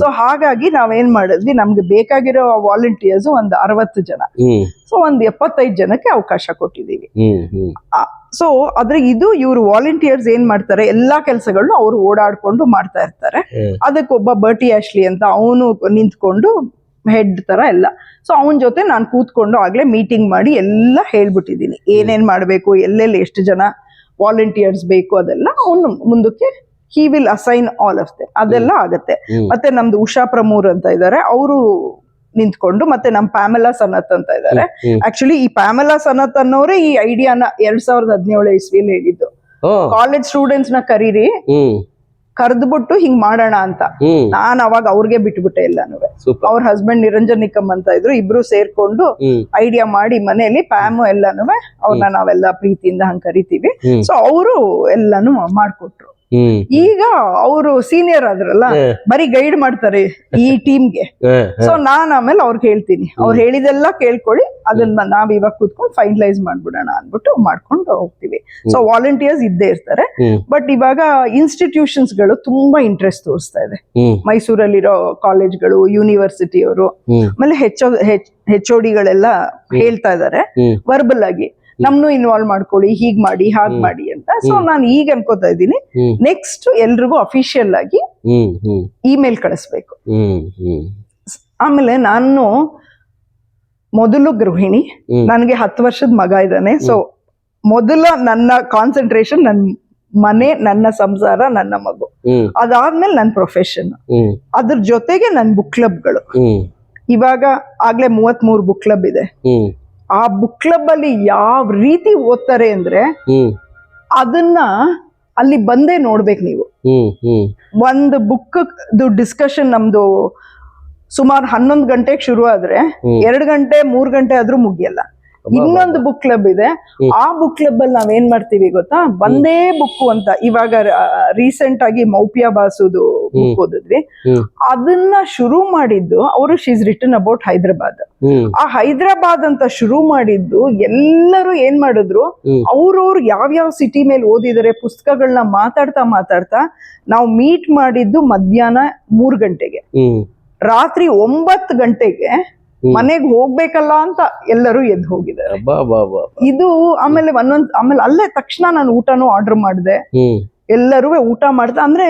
ಸೊ ಹಾಗಾಗಿ ನಾವೇನ್ ಮಾಡಿದ್ವಿ ನಮ್ಗೆ ಬೇಕಾಗಿರೋ ವಾಲಂಟಿಯರ್ಸ್ ಒಂದ್ ಅರವತ್ತು ಜನ. ಸೊ ಒಂದ್ ಎಪ್ಪತ್ತೈದು ಜನಕ್ಕೆ ಅವಕಾಶ ಕೊಟ್ಟಿದೀವಿ. ಸೊ ಆದ್ರೆ ಇದು ಇವರು ವಾಲಂಟಿಯರ್ಸ್ ಏನ್ ಮಾಡ್ತಾರೆ ಎಲ್ಲಾ ಕೆಲಸಗಳನ್ನು ಅವ್ರು ಓಡಾಡ್ಕೊಂಡು ಮಾಡ್ತಾ ಇರ್ತಾರೆ. ಅದಕ್ಕೊಬ್ಬ ಬರ್ಟಿ ಆಶ್ಲಿ ಅಂತ ಅವನು ನಿಂತ್ಕೊಂಡು ಹೆಡ್ ತರ ಎಲ್ಲ. ಸೊ ಅವನ ಜೊತೆ ನಾನು ಕೂತ್ಕೊಂಡು ಆಗ್ಲೇ ಮೀಟಿಂಗ್ ಮಾಡಿ ಎಲ್ಲ ಹೇಳ್ಬಿಟ್ಟಿದ್ದೀನಿ. ಏನೇನ್ ಮಾಡ್ಬೇಕು ಎಲ್ಲೆಲ್ಲಿ ಎಷ್ಟು ಜನ ವಾಲಂಟಿಯರ್ಸ್ ಬೇಕು ಅದೆಲ್ಲ ಅವನು ಮುಂದಕ್ಕೆ he will assign all of them ಅದೆಲ್ಲ ಆಗತ್ತೆ. ಮತ್ತೆ ನಮ್ದು ಉಷಾ ಪ್ರಮೂರ್ ಅಂತ ಇದ್ದಾರೆ ಅವರು ನಿಂತ್ಕೊಂಡು ಮತ್ತೆ ನಮ್ ಪ್ಯಾಮೆಲಾ ಸನತ್ ಅಂತ ಇದ್ದಾರೆ. ಆಕ್ಚುಲಿ ಈ ಪ್ಯಾಮೆಲಾ ಸನತ್ ಅನ್ನೋರೇ ಈ ಐಡಿಯಾನ ಎರಡ್ ಸಾವಿರದ ಹದಿನೇಳು ಇಸ್ವಿಯಲ್ಲಿ ಹೇಳಿದ್ದು. ಕಾಲೇಜ್ ಸ್ಟೂಡೆಂಟ್ಸ್ನ ಕರೀರಿ. ಕರೆದ್ಬಿಟ್ಟು ಹಿಂಗ್ ಮಾಡೋಣ ಅಂತ. ನಾನ್ ಅವಾಗ ಅವ್ರಿಗೆ ಬಿಟ್ಬಿಟ್ಟೆ ಎಲ್ಲಾನು ಸೂಪರ್. ಅವ್ರ ಹಸ್ಬೆಂಡ್ ನಿರಂಜನ್ ನಿಕಮ್ ಅಂತ ಇದ್ರು ಇಬ್ರು ಸೇರ್ಕೊಂಡು ಐಡಿಯಾ ಮಾಡಿ ಮನೆಯಲ್ಲಿ ಪ್ಯಾಮು ಎಲ್ಲಾನು ಅವ್ರನ್ನ ನಾವೆಲ್ಲ ಪ್ರೀತಿಯಿಂದ ಹಂಗ್ ಕರಿತೀವಿ. ಸೊ ಅವರು ಎಲ್ಲಾನು ಮಾಡ್ಕೊಟ್ರು. ಈಗ ಅವರು ಸೀನಿಯರ್ ಆದ್ರಲ್ಲ. ಬರೀ ಗೈಡ್ ಮಾಡ್ತಾರೆ ಈ [laughs] ಟೀಮ್ಗೆ ಸೊ ನಾನ್ ಆಮೇಲೆ ಅವ್ರಿಗೆ ಹೇಳ್ತೀನಿ. ಅವ್ರು ಹೇಳಿದೆಲ್ಲ ಕೇಳ್ಕೊಳ್ಳಿ ಅದನ್ನ ನಾವ್ ಇವಾಗ ಕೂತ್ಕೊಂಡು ಫೈನಲೈಸ್ ಮಾಡ್ಬಿಡೋಣ ಅನ್ಬಿಟ್ಟು ಮಾಡ್ಕೊಂಡು ಹೋಗ್ತೀವಿ. ಸೊ ವಾಲಂಟಿಯರ್ಸ್ ಇದ್ದೇ ಇರ್ತಾರೆ. ಬಟ್ ಇವಾಗ ಇನ್ಸ್ಟಿಟ್ಯೂಷನ್ಸ್ಗಳು ತುಂಬಾ ಇಂಟ್ರೆಸ್ಟ್ ತೋರಿಸ್ತಾ ಇದೆ. ಮೈಸೂರಲ್ಲಿರೋ ಕಾಲೇಜ್ಗಳು ಯೂನಿವರ್ಸಿಟಿ ಅವರು ಆಮೇಲೆ ಹೆಚ್ ಹೆಚ್ ಡಿಗಳೆಲ್ಲ ಹೇಳ್ತಾ ಇದಾರೆ. ವರ್ಬಲ್ ಆಗಿ ನಮ್ನು ಇನ್ವಾಲ್ವ್ ಮಾಡ್ಕೊಳ್ಳಿ ಹೀಗ್ ಮಾಡಿ ಹಾಗ್ ಮಾಡಿ ಅಂತ. ಸೊ ನಾನು ಈಗ ಅನ್ಕೋತಾ ಇದ್ದೀನಿ. ನೆಕ್ಸ್ಟ್ ಎಲ್ರಿಗೂ ಅಫಿಷಿಯಲ್ ಆಗಿ ಇಮೇಲ್ ಕಳಿಸ್ಬೇಕು. ಆಮೇಲೆ ನಾನು ಮೊದಲು ಗೃಹಿಣಿ. ನನಗೆ ಹತ್ತು ವರ್ಷದ ಮಗ ಇದ್ದಾನೆ. ಸೊ ಮೊದಲ ನನ್ನ ಕಾನ್ಸಂಟ್ರೇಷನ್ ನನ್ನ ಮನೆ ನನ್ನ ಸಂಸಾರ ನನ್ನ ಮಗು. ಅದಾದ್ಮೇಲೆ ನನ್ನ ಪ್ರೊಫೆಷನ್ ಅದ್ರ ಜೊತೆಗೆ ನನ್ನ ಬುಕ್ ಕ್ಲಬ್ಗಳು ಇವಾಗ ಆಗ್ಲೇ ಮೂವತ್ ಮೂರು ಬುಕ್ ಕ್ಲಬ್ ಇದೆ ಆ ಬುಕ್ ಕ್ಲಬ್ ಅಲ್ಲಿ ಯಾವ ರೀತಿ ಓದ್ತಾರೆ ಅಂದ್ರೆ ಅದನ್ನ ಅಲ್ಲಿ ಬಂದೇ ನೋಡ್ಬೇಕು ನೀವು. ಒಂದು ಬುಕ್ ಡಿಸ್ಕಷನ್ ನಮ್ದು ಸುಮಾರು ಹನ್ನೊಂದು ಗಂಟೆಗೆ ಶುರು ಆದ್ರೆ. ಎರಡು ಗಂಟೆ ಮೂರು ಗಂಟೆ ಆದ್ರೂ ಮುಗಿಯಲ್ಲ. ಇನ್ನೊಂದು ಬುಕ್ ಕ್ಲಬ್ ಇದೆ. ಆ ಬುಕ್ ಕ್ಲಬ್ ಅಲ್ಲಿ ನಾವ್ ಏನ್ ಮಾಡ್ತೀವಿ ಗೊತ್ತಾ? ಒಂದೇ ಬುಕ್ ಅಂತ ಇವಾಗ ರೀಸೆಂಟ್ ಆಗಿ ಮೌಪಿಯಾ ಬಾಸುದು ಬುಕ್ ಓದಿದ್ವಿ. ಅದನ್ನ ಶುರು ಮಾಡಿದ್ದು ಅವರು ಶೀಸ್ ರಿಟರ್ನ್ ಅಬೌಟ್ ಹೈದ್ರಾಬಾದ್. ಆ ಹೈದ್ರಾಬಾದ್ ಅಂತ ಶುರು ಮಾಡಿದ್ದು ಎಲ್ಲರೂ ಏನ್ ಮಾಡಿದ್ರು. ಅವ್ರವ್ರು ಯಾವ್ಯಾವ ಸಿಟಿ ಮೇಲೆ ಓದಿದರೆ ಪುಸ್ತಕಗಳನ್ನ ಮಾತಾಡ್ತಾ ಮಾತಾಡ್ತಾ ನಾವು ಮೀಟ್ ಮಾಡಿದ್ದು ಮಧ್ಯಾಹ್ನ ಮೂರ್ ಗಂಟೆಗೆ. ರಾತ್ರಿ ಒಂಬತ್ತು ಗಂಟೆಗೆ. ಮನೆಗೆ ಹೋಗ್ಬೇಕಲ್ಲ ಅಂತ ಎಲ್ಲರೂ ಎದ್ದು ಹೋಗಿದ್ದಾರೆ. ಇದು ಆಮೇಲೆ ಒಂದೊಂದ್ ಆಮೇಲೆ ಅಲ್ಲೇ ತಕ್ಷಣ ನಾನು ಊಟನೂ ಆರ್ಡರ್ ಮಾಡಿದೆ. ಎಲ್ಲರೂ ಊಟ ಮಾಡ್ದೆ. ಅಂದ್ರೆ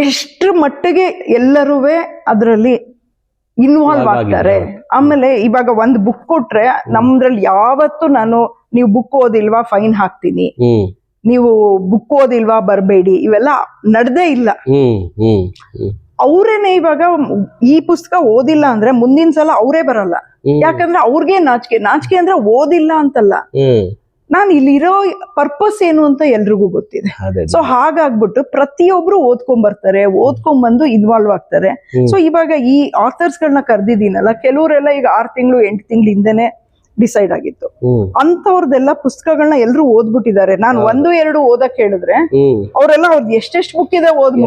ಎಷ್ಟ್ರ ಮಟ್ಟಿಗೆ ಎಲ್ಲರೂ ಅದರಲ್ಲಿ ಇನ್ವಾಲ್ವ್ ಆಗ್ತಾರೆ. ಆಮೇಲೆ ಇವಾಗ ಒಂದ್ ಬುಕ್ ಕೊಟ್ರೆ ನಮ್ದ್ರಲ್ಲಿ ಯಾವತ್ತು ನಾನು ನೀವು ಬುಕ್ ಓದಿಲ್ವಾ ಫೈನ್ ಹಾಕ್ತೀನಿ. ನೀವು ಬುಕ್ ಓದಿಲ್ವಾ ಬರಬೇಡಿ. ಇವೆಲ್ಲ ನಡ್ದೇ ಇಲ್ಲ. ಅವ್ರೇನೆ ಇವಾಗ ಈ ಪುಸ್ತಕ ಓದಿಲ್ಲ ಅಂದ್ರೆ ಮುಂದಿನ ಸಲ ಅವರೇ ಬರಲ್ಲ. ಯಾಕಂದ್ರೆ ಅವ್ರಿಗೆ ನಾಚಿಕೆ. ನಾಚಿಕೆ ಅಂದ್ರೆ ಓದಿಲ್ಲ ಅಂತಲ್ಲ. ನಾನ್ ಇಲ್ಲಿರೋ ಪರ್ಪಸ್ ಏನು ಅಂತ ಎಲ್ರಿಗೂ ಗೊತ್ತಿದೆ. ಸೊ ಹಾಗಾಗ್ಬಿಟ್ಟು ಪ್ರತಿಯೊಬ್ರು ಓದ್ಕೊಂಡ್ ಬರ್ತಾರೆ ಓದ್ಕೊಂಡ್ ಬಂದು ಇನ್ವಾಲ್ವ್ ಆಗ್ತಾರೆ. ಸೊ ಇವಾಗ ಈ ಆಥರ್ಸ್ ಗಳನ್ನ ಕರ್ದಿದ್ದೀನಲ್ಲ ಕೆಲವರೆಲ್ಲ ಈಗ ಆರ್ ತಿಂಗಳು ಎಂಟು ತಿಂಗಳು ಹಿಂದೆನೆ ಡಿಸೈಡ್ ಆಗಿತ್ತು. ಅಂತವ್ರದೆಲ್ಲ ಪುಸ್ತಕಗಳನ್ನ ಎಲ್ರು ಓದ್ಬಿಟ್ಟಿದ್ದಾರೆ. ನಾನು ಒಂದು ಎರಡು ಓದಕ್ ಹೇಳಿದ್ರೆ ಅವರೆಲ್ಲ ಅವ್ರದ್ದು ಎಷ್ಟೆಷ್ಟು ಬುಕ್ ಇದೆ ಓದ್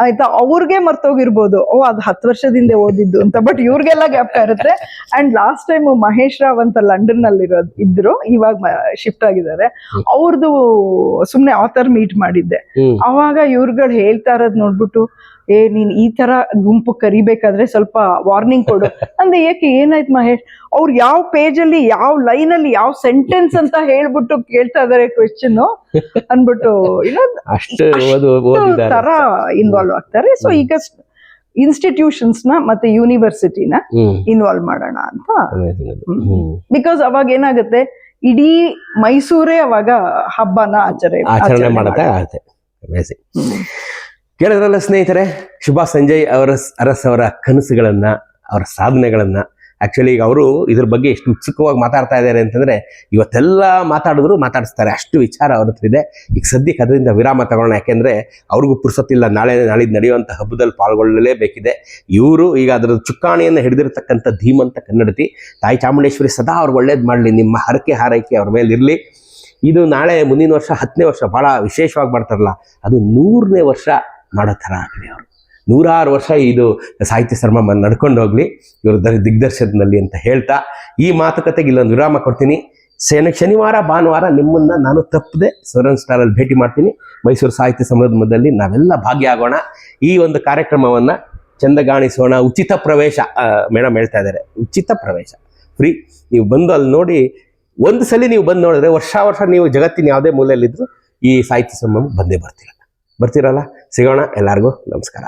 ಆಯ್ತಾ? ಅವ್ರಿಗೆ ಮರ್ತೋಗಿರ್ಬೋದು. ಓ ಅದು ಹತ್ತು ವರ್ಷದಿಂದ ಓದಿದ್ದು ಅಂತ ಬಟ್ ಇವ್ರಿಗೆಲ್ಲ ಗ್ಯಾಪ್ ಇರುತ್ತೆ. And last time Mahesh Rao ಅಂತ ಲಂಡನ್ನಲ್ಲಿ ಇರೋದು ಇದ್ರು ಇವಾಗ ಶಿಫ್ಟ್ ಆಗಿದ್ದಾರೆ. ಅವ್ರದ್ದು ಸುಮ್ನೆ ಆಥರ್ ಮೀಟ್ ಮಾಡಿದ್ದೆ. ಅವಾಗ ಇವ್ರುಗಳು ಹೇಳ್ತಾ ಇರೋದ್ ನೋಡ್ಬಿಟ್ಟು ಏ ನೀನ್ ಈ ತರ ಗುಂಪು ಕರಿಬೇಕಾದ್ರೆ ಸ್ವಲ್ಪ ವಾರ್ನಿಂಗ್ ಕೊಡು. ಅಂದ್ರೆ ಏಕೆ ಏನಾಯ್ತು ಮಹೇಶ್? ಅವ್ರು ಯಾವ ಪೇಜ್ ಅಲ್ಲಿ ಯಾವ ಲೈನ್ ಅಲ್ಲಿ ಯಾವ ಸೆಂಟೆನ್ಸ್ ಅಂತ ಹೇಳ್ಬಿಟ್ಟು ಕೇಳ್ತಾ ಇದಾರೆ ಕ್ವೆಶನ್ ಅನ್ಬಿಟ್ಟು ತರ ಇನ್ವಾಲ್ವ್ ಆಗ್ತಾರೆ. ಸೊ ಈಗ ಇನ್ಸ್ಟಿಟ್ಯೂಷನ್ಸ್ನ ಮತ್ತೆ ಯೂನಿವರ್ಸಿಟಿನ ಇನ್ವಾಲ್ವ್ ಮಾಡೋಣ ಅಂತ. ಬಿಕಾಸ್ ಅವಾಗ ಏನಾಗುತ್ತೆ ಇಡೀ ಮೈಸೂರೇ ಅವಾಗ ಹಬ್ಬನ ಆಚರಣೆ ಆಚರಣೆ ಮಾಡುತ್ತೆ. ಕೇಳಿದ್ರಲ್ಲ ಸ್ನೇಹಿತರೆ, ಶುಭಾ ಸಂಜಯ್ ಅವರ ಅರಸ್ ಅವರ ಕನಸುಗಳನ್ನು, ಅವರ ಸಾಧನೆಗಳನ್ನ. ಆ್ಯಕ್ಚುಲಿ ಈಗ ಅವರು ಇದ್ರ ಬಗ್ಗೆ ಎಷ್ಟು ಉತ್ಸುಕವಾಗಿ ಮಾತಾಡ್ತಾ ಇದ್ದಾರೆ ಅಂತಂದರೆ, ಇವತ್ತೆಲ್ಲ ಮಾತಾಡಿದ್ರು ಮಾತಾಡಿಸ್ತಾರೆ. ಅಷ್ಟು ವಿಚಾರ ಅವ್ರ ಹತ್ರ ಇದೆ. ಈಗ ಸದ್ಯಕ್ಕೆ ಅದರಿಂದ ವಿರಾಮ ತಗೊಳ್ಳೋಣ ಯಾಕೆಂದರೆ ಅವ್ರಿಗೂ ಪುರ್ಸೊತ್ತಿಲ್ಲ ನಾಳೆ ನಾಳಿದ್ದು ನಡೆಯುವಂಥ ಹಬ್ಬದಲ್ಲಿ ಪಾಲ್ಗೊಳ್ಳಲೇಬೇಕಿದೆ. ಇವರು ಈಗ ಅದರ ಚುಕ್ಕಾಣಿಯನ್ನು ಹಿಡಿದಿರ್ತಕ್ಕಂಥ ಧೀಮಂತ ಕನ್ನಡತಿ. ತಾಯಿ ಚಾಮುಂಡೇಶ್ವರಿ ಸದಾ ಅವ್ರಿಗೆ ಒಳ್ಳೇದು ಮಾಡಲಿ. ನಿಮ್ಮ ಹರಕೆ ಹಾರೈಕೆ ಅವ್ರ ಮೇಲೆ ಇರಲಿ. ಇದು ನಾಳೆ ಮುಂದಿನ ವರ್ಷ ಹತ್ತನೇ ವರ್ಷ ಭಾಳ ವಿಶೇಷವಾಗಿ ಮಾಡ್ತಾರಲ್ಲ. ಅದು ನೂರನೇ ವರ್ಷ ಮಾಡೋ ಥರ ಆಗಲಿ ಅವರು. ನೂರಾರು ವರ್ಷ ಇದು ಸಾಹಿತ್ಯ ಶರ್ಮ ನಡ್ಕೊಂಡು ಹೋಗಲಿ, ಇವರು ದಿಗ್ದರ್ಶನದಲ್ಲಿ ಅಂತ ಹೇಳ್ತಾ, ಈ ಮಾತುಕತೆಗೆ ಇಲ್ಲೊಂದು ವಿರಾಮ ಕೊಡ್ತೀನಿ. ಶನ ಶನಿವಾರ, ಭಾನುವಾರ ನಿಮ್ಮನ್ನು ನಾನು ತಪ್ಪದೆ ಸ್ವರನ್ ಸ್ಟಾರಲ್ಲಿ ಭೇಟಿ ಮಾಡ್ತೀನಿ. ಮೈಸೂರು ಸಾಹಿತ್ಯ ಸಂಭ್ರಮದಲ್ಲಿ ನಾವೆಲ್ಲ ಭಾಗಿಯಾಗೋಣ. ಈ ಒಂದು ಕಾರ್ಯಕ್ರಮವನ್ನು ಚಂದಗಾಣಿಸೋಣ ಉಚಿತ ಪ್ರವೇಶ ಮೇಡಮ್ ಹೇಳ್ತಾ ಇದ್ದಾರೆ. ಉಚಿತ ಪ್ರವೇಶ. ಫ್ರೀ. ನೀವು ಬಂದು ಅಲ್ಲಿ ನೋಡಿ, ಒಂದು ಸಲ ನೀವು ಬಂದು ನೋಡಿದ್ರೆ ವರ್ಷ ವರ್ಷ ನೀವು ಜಗತ್ತಿನ ಯಾವುದೇ ಮೂಲೆಯಲ್ಲಿದ್ದರೂ ಈ ಸಾಹಿತ್ಯ ಸಂಭ್ರಮ ಬಂದೇ ಬರ್ತೀರಲ್ಲ. ಬರ್ತೀರಲ್ಲ? ಸಿಗೋಣ ಎಲ್ಲರಿಗೂ ನಮಸ್ಕಾರ.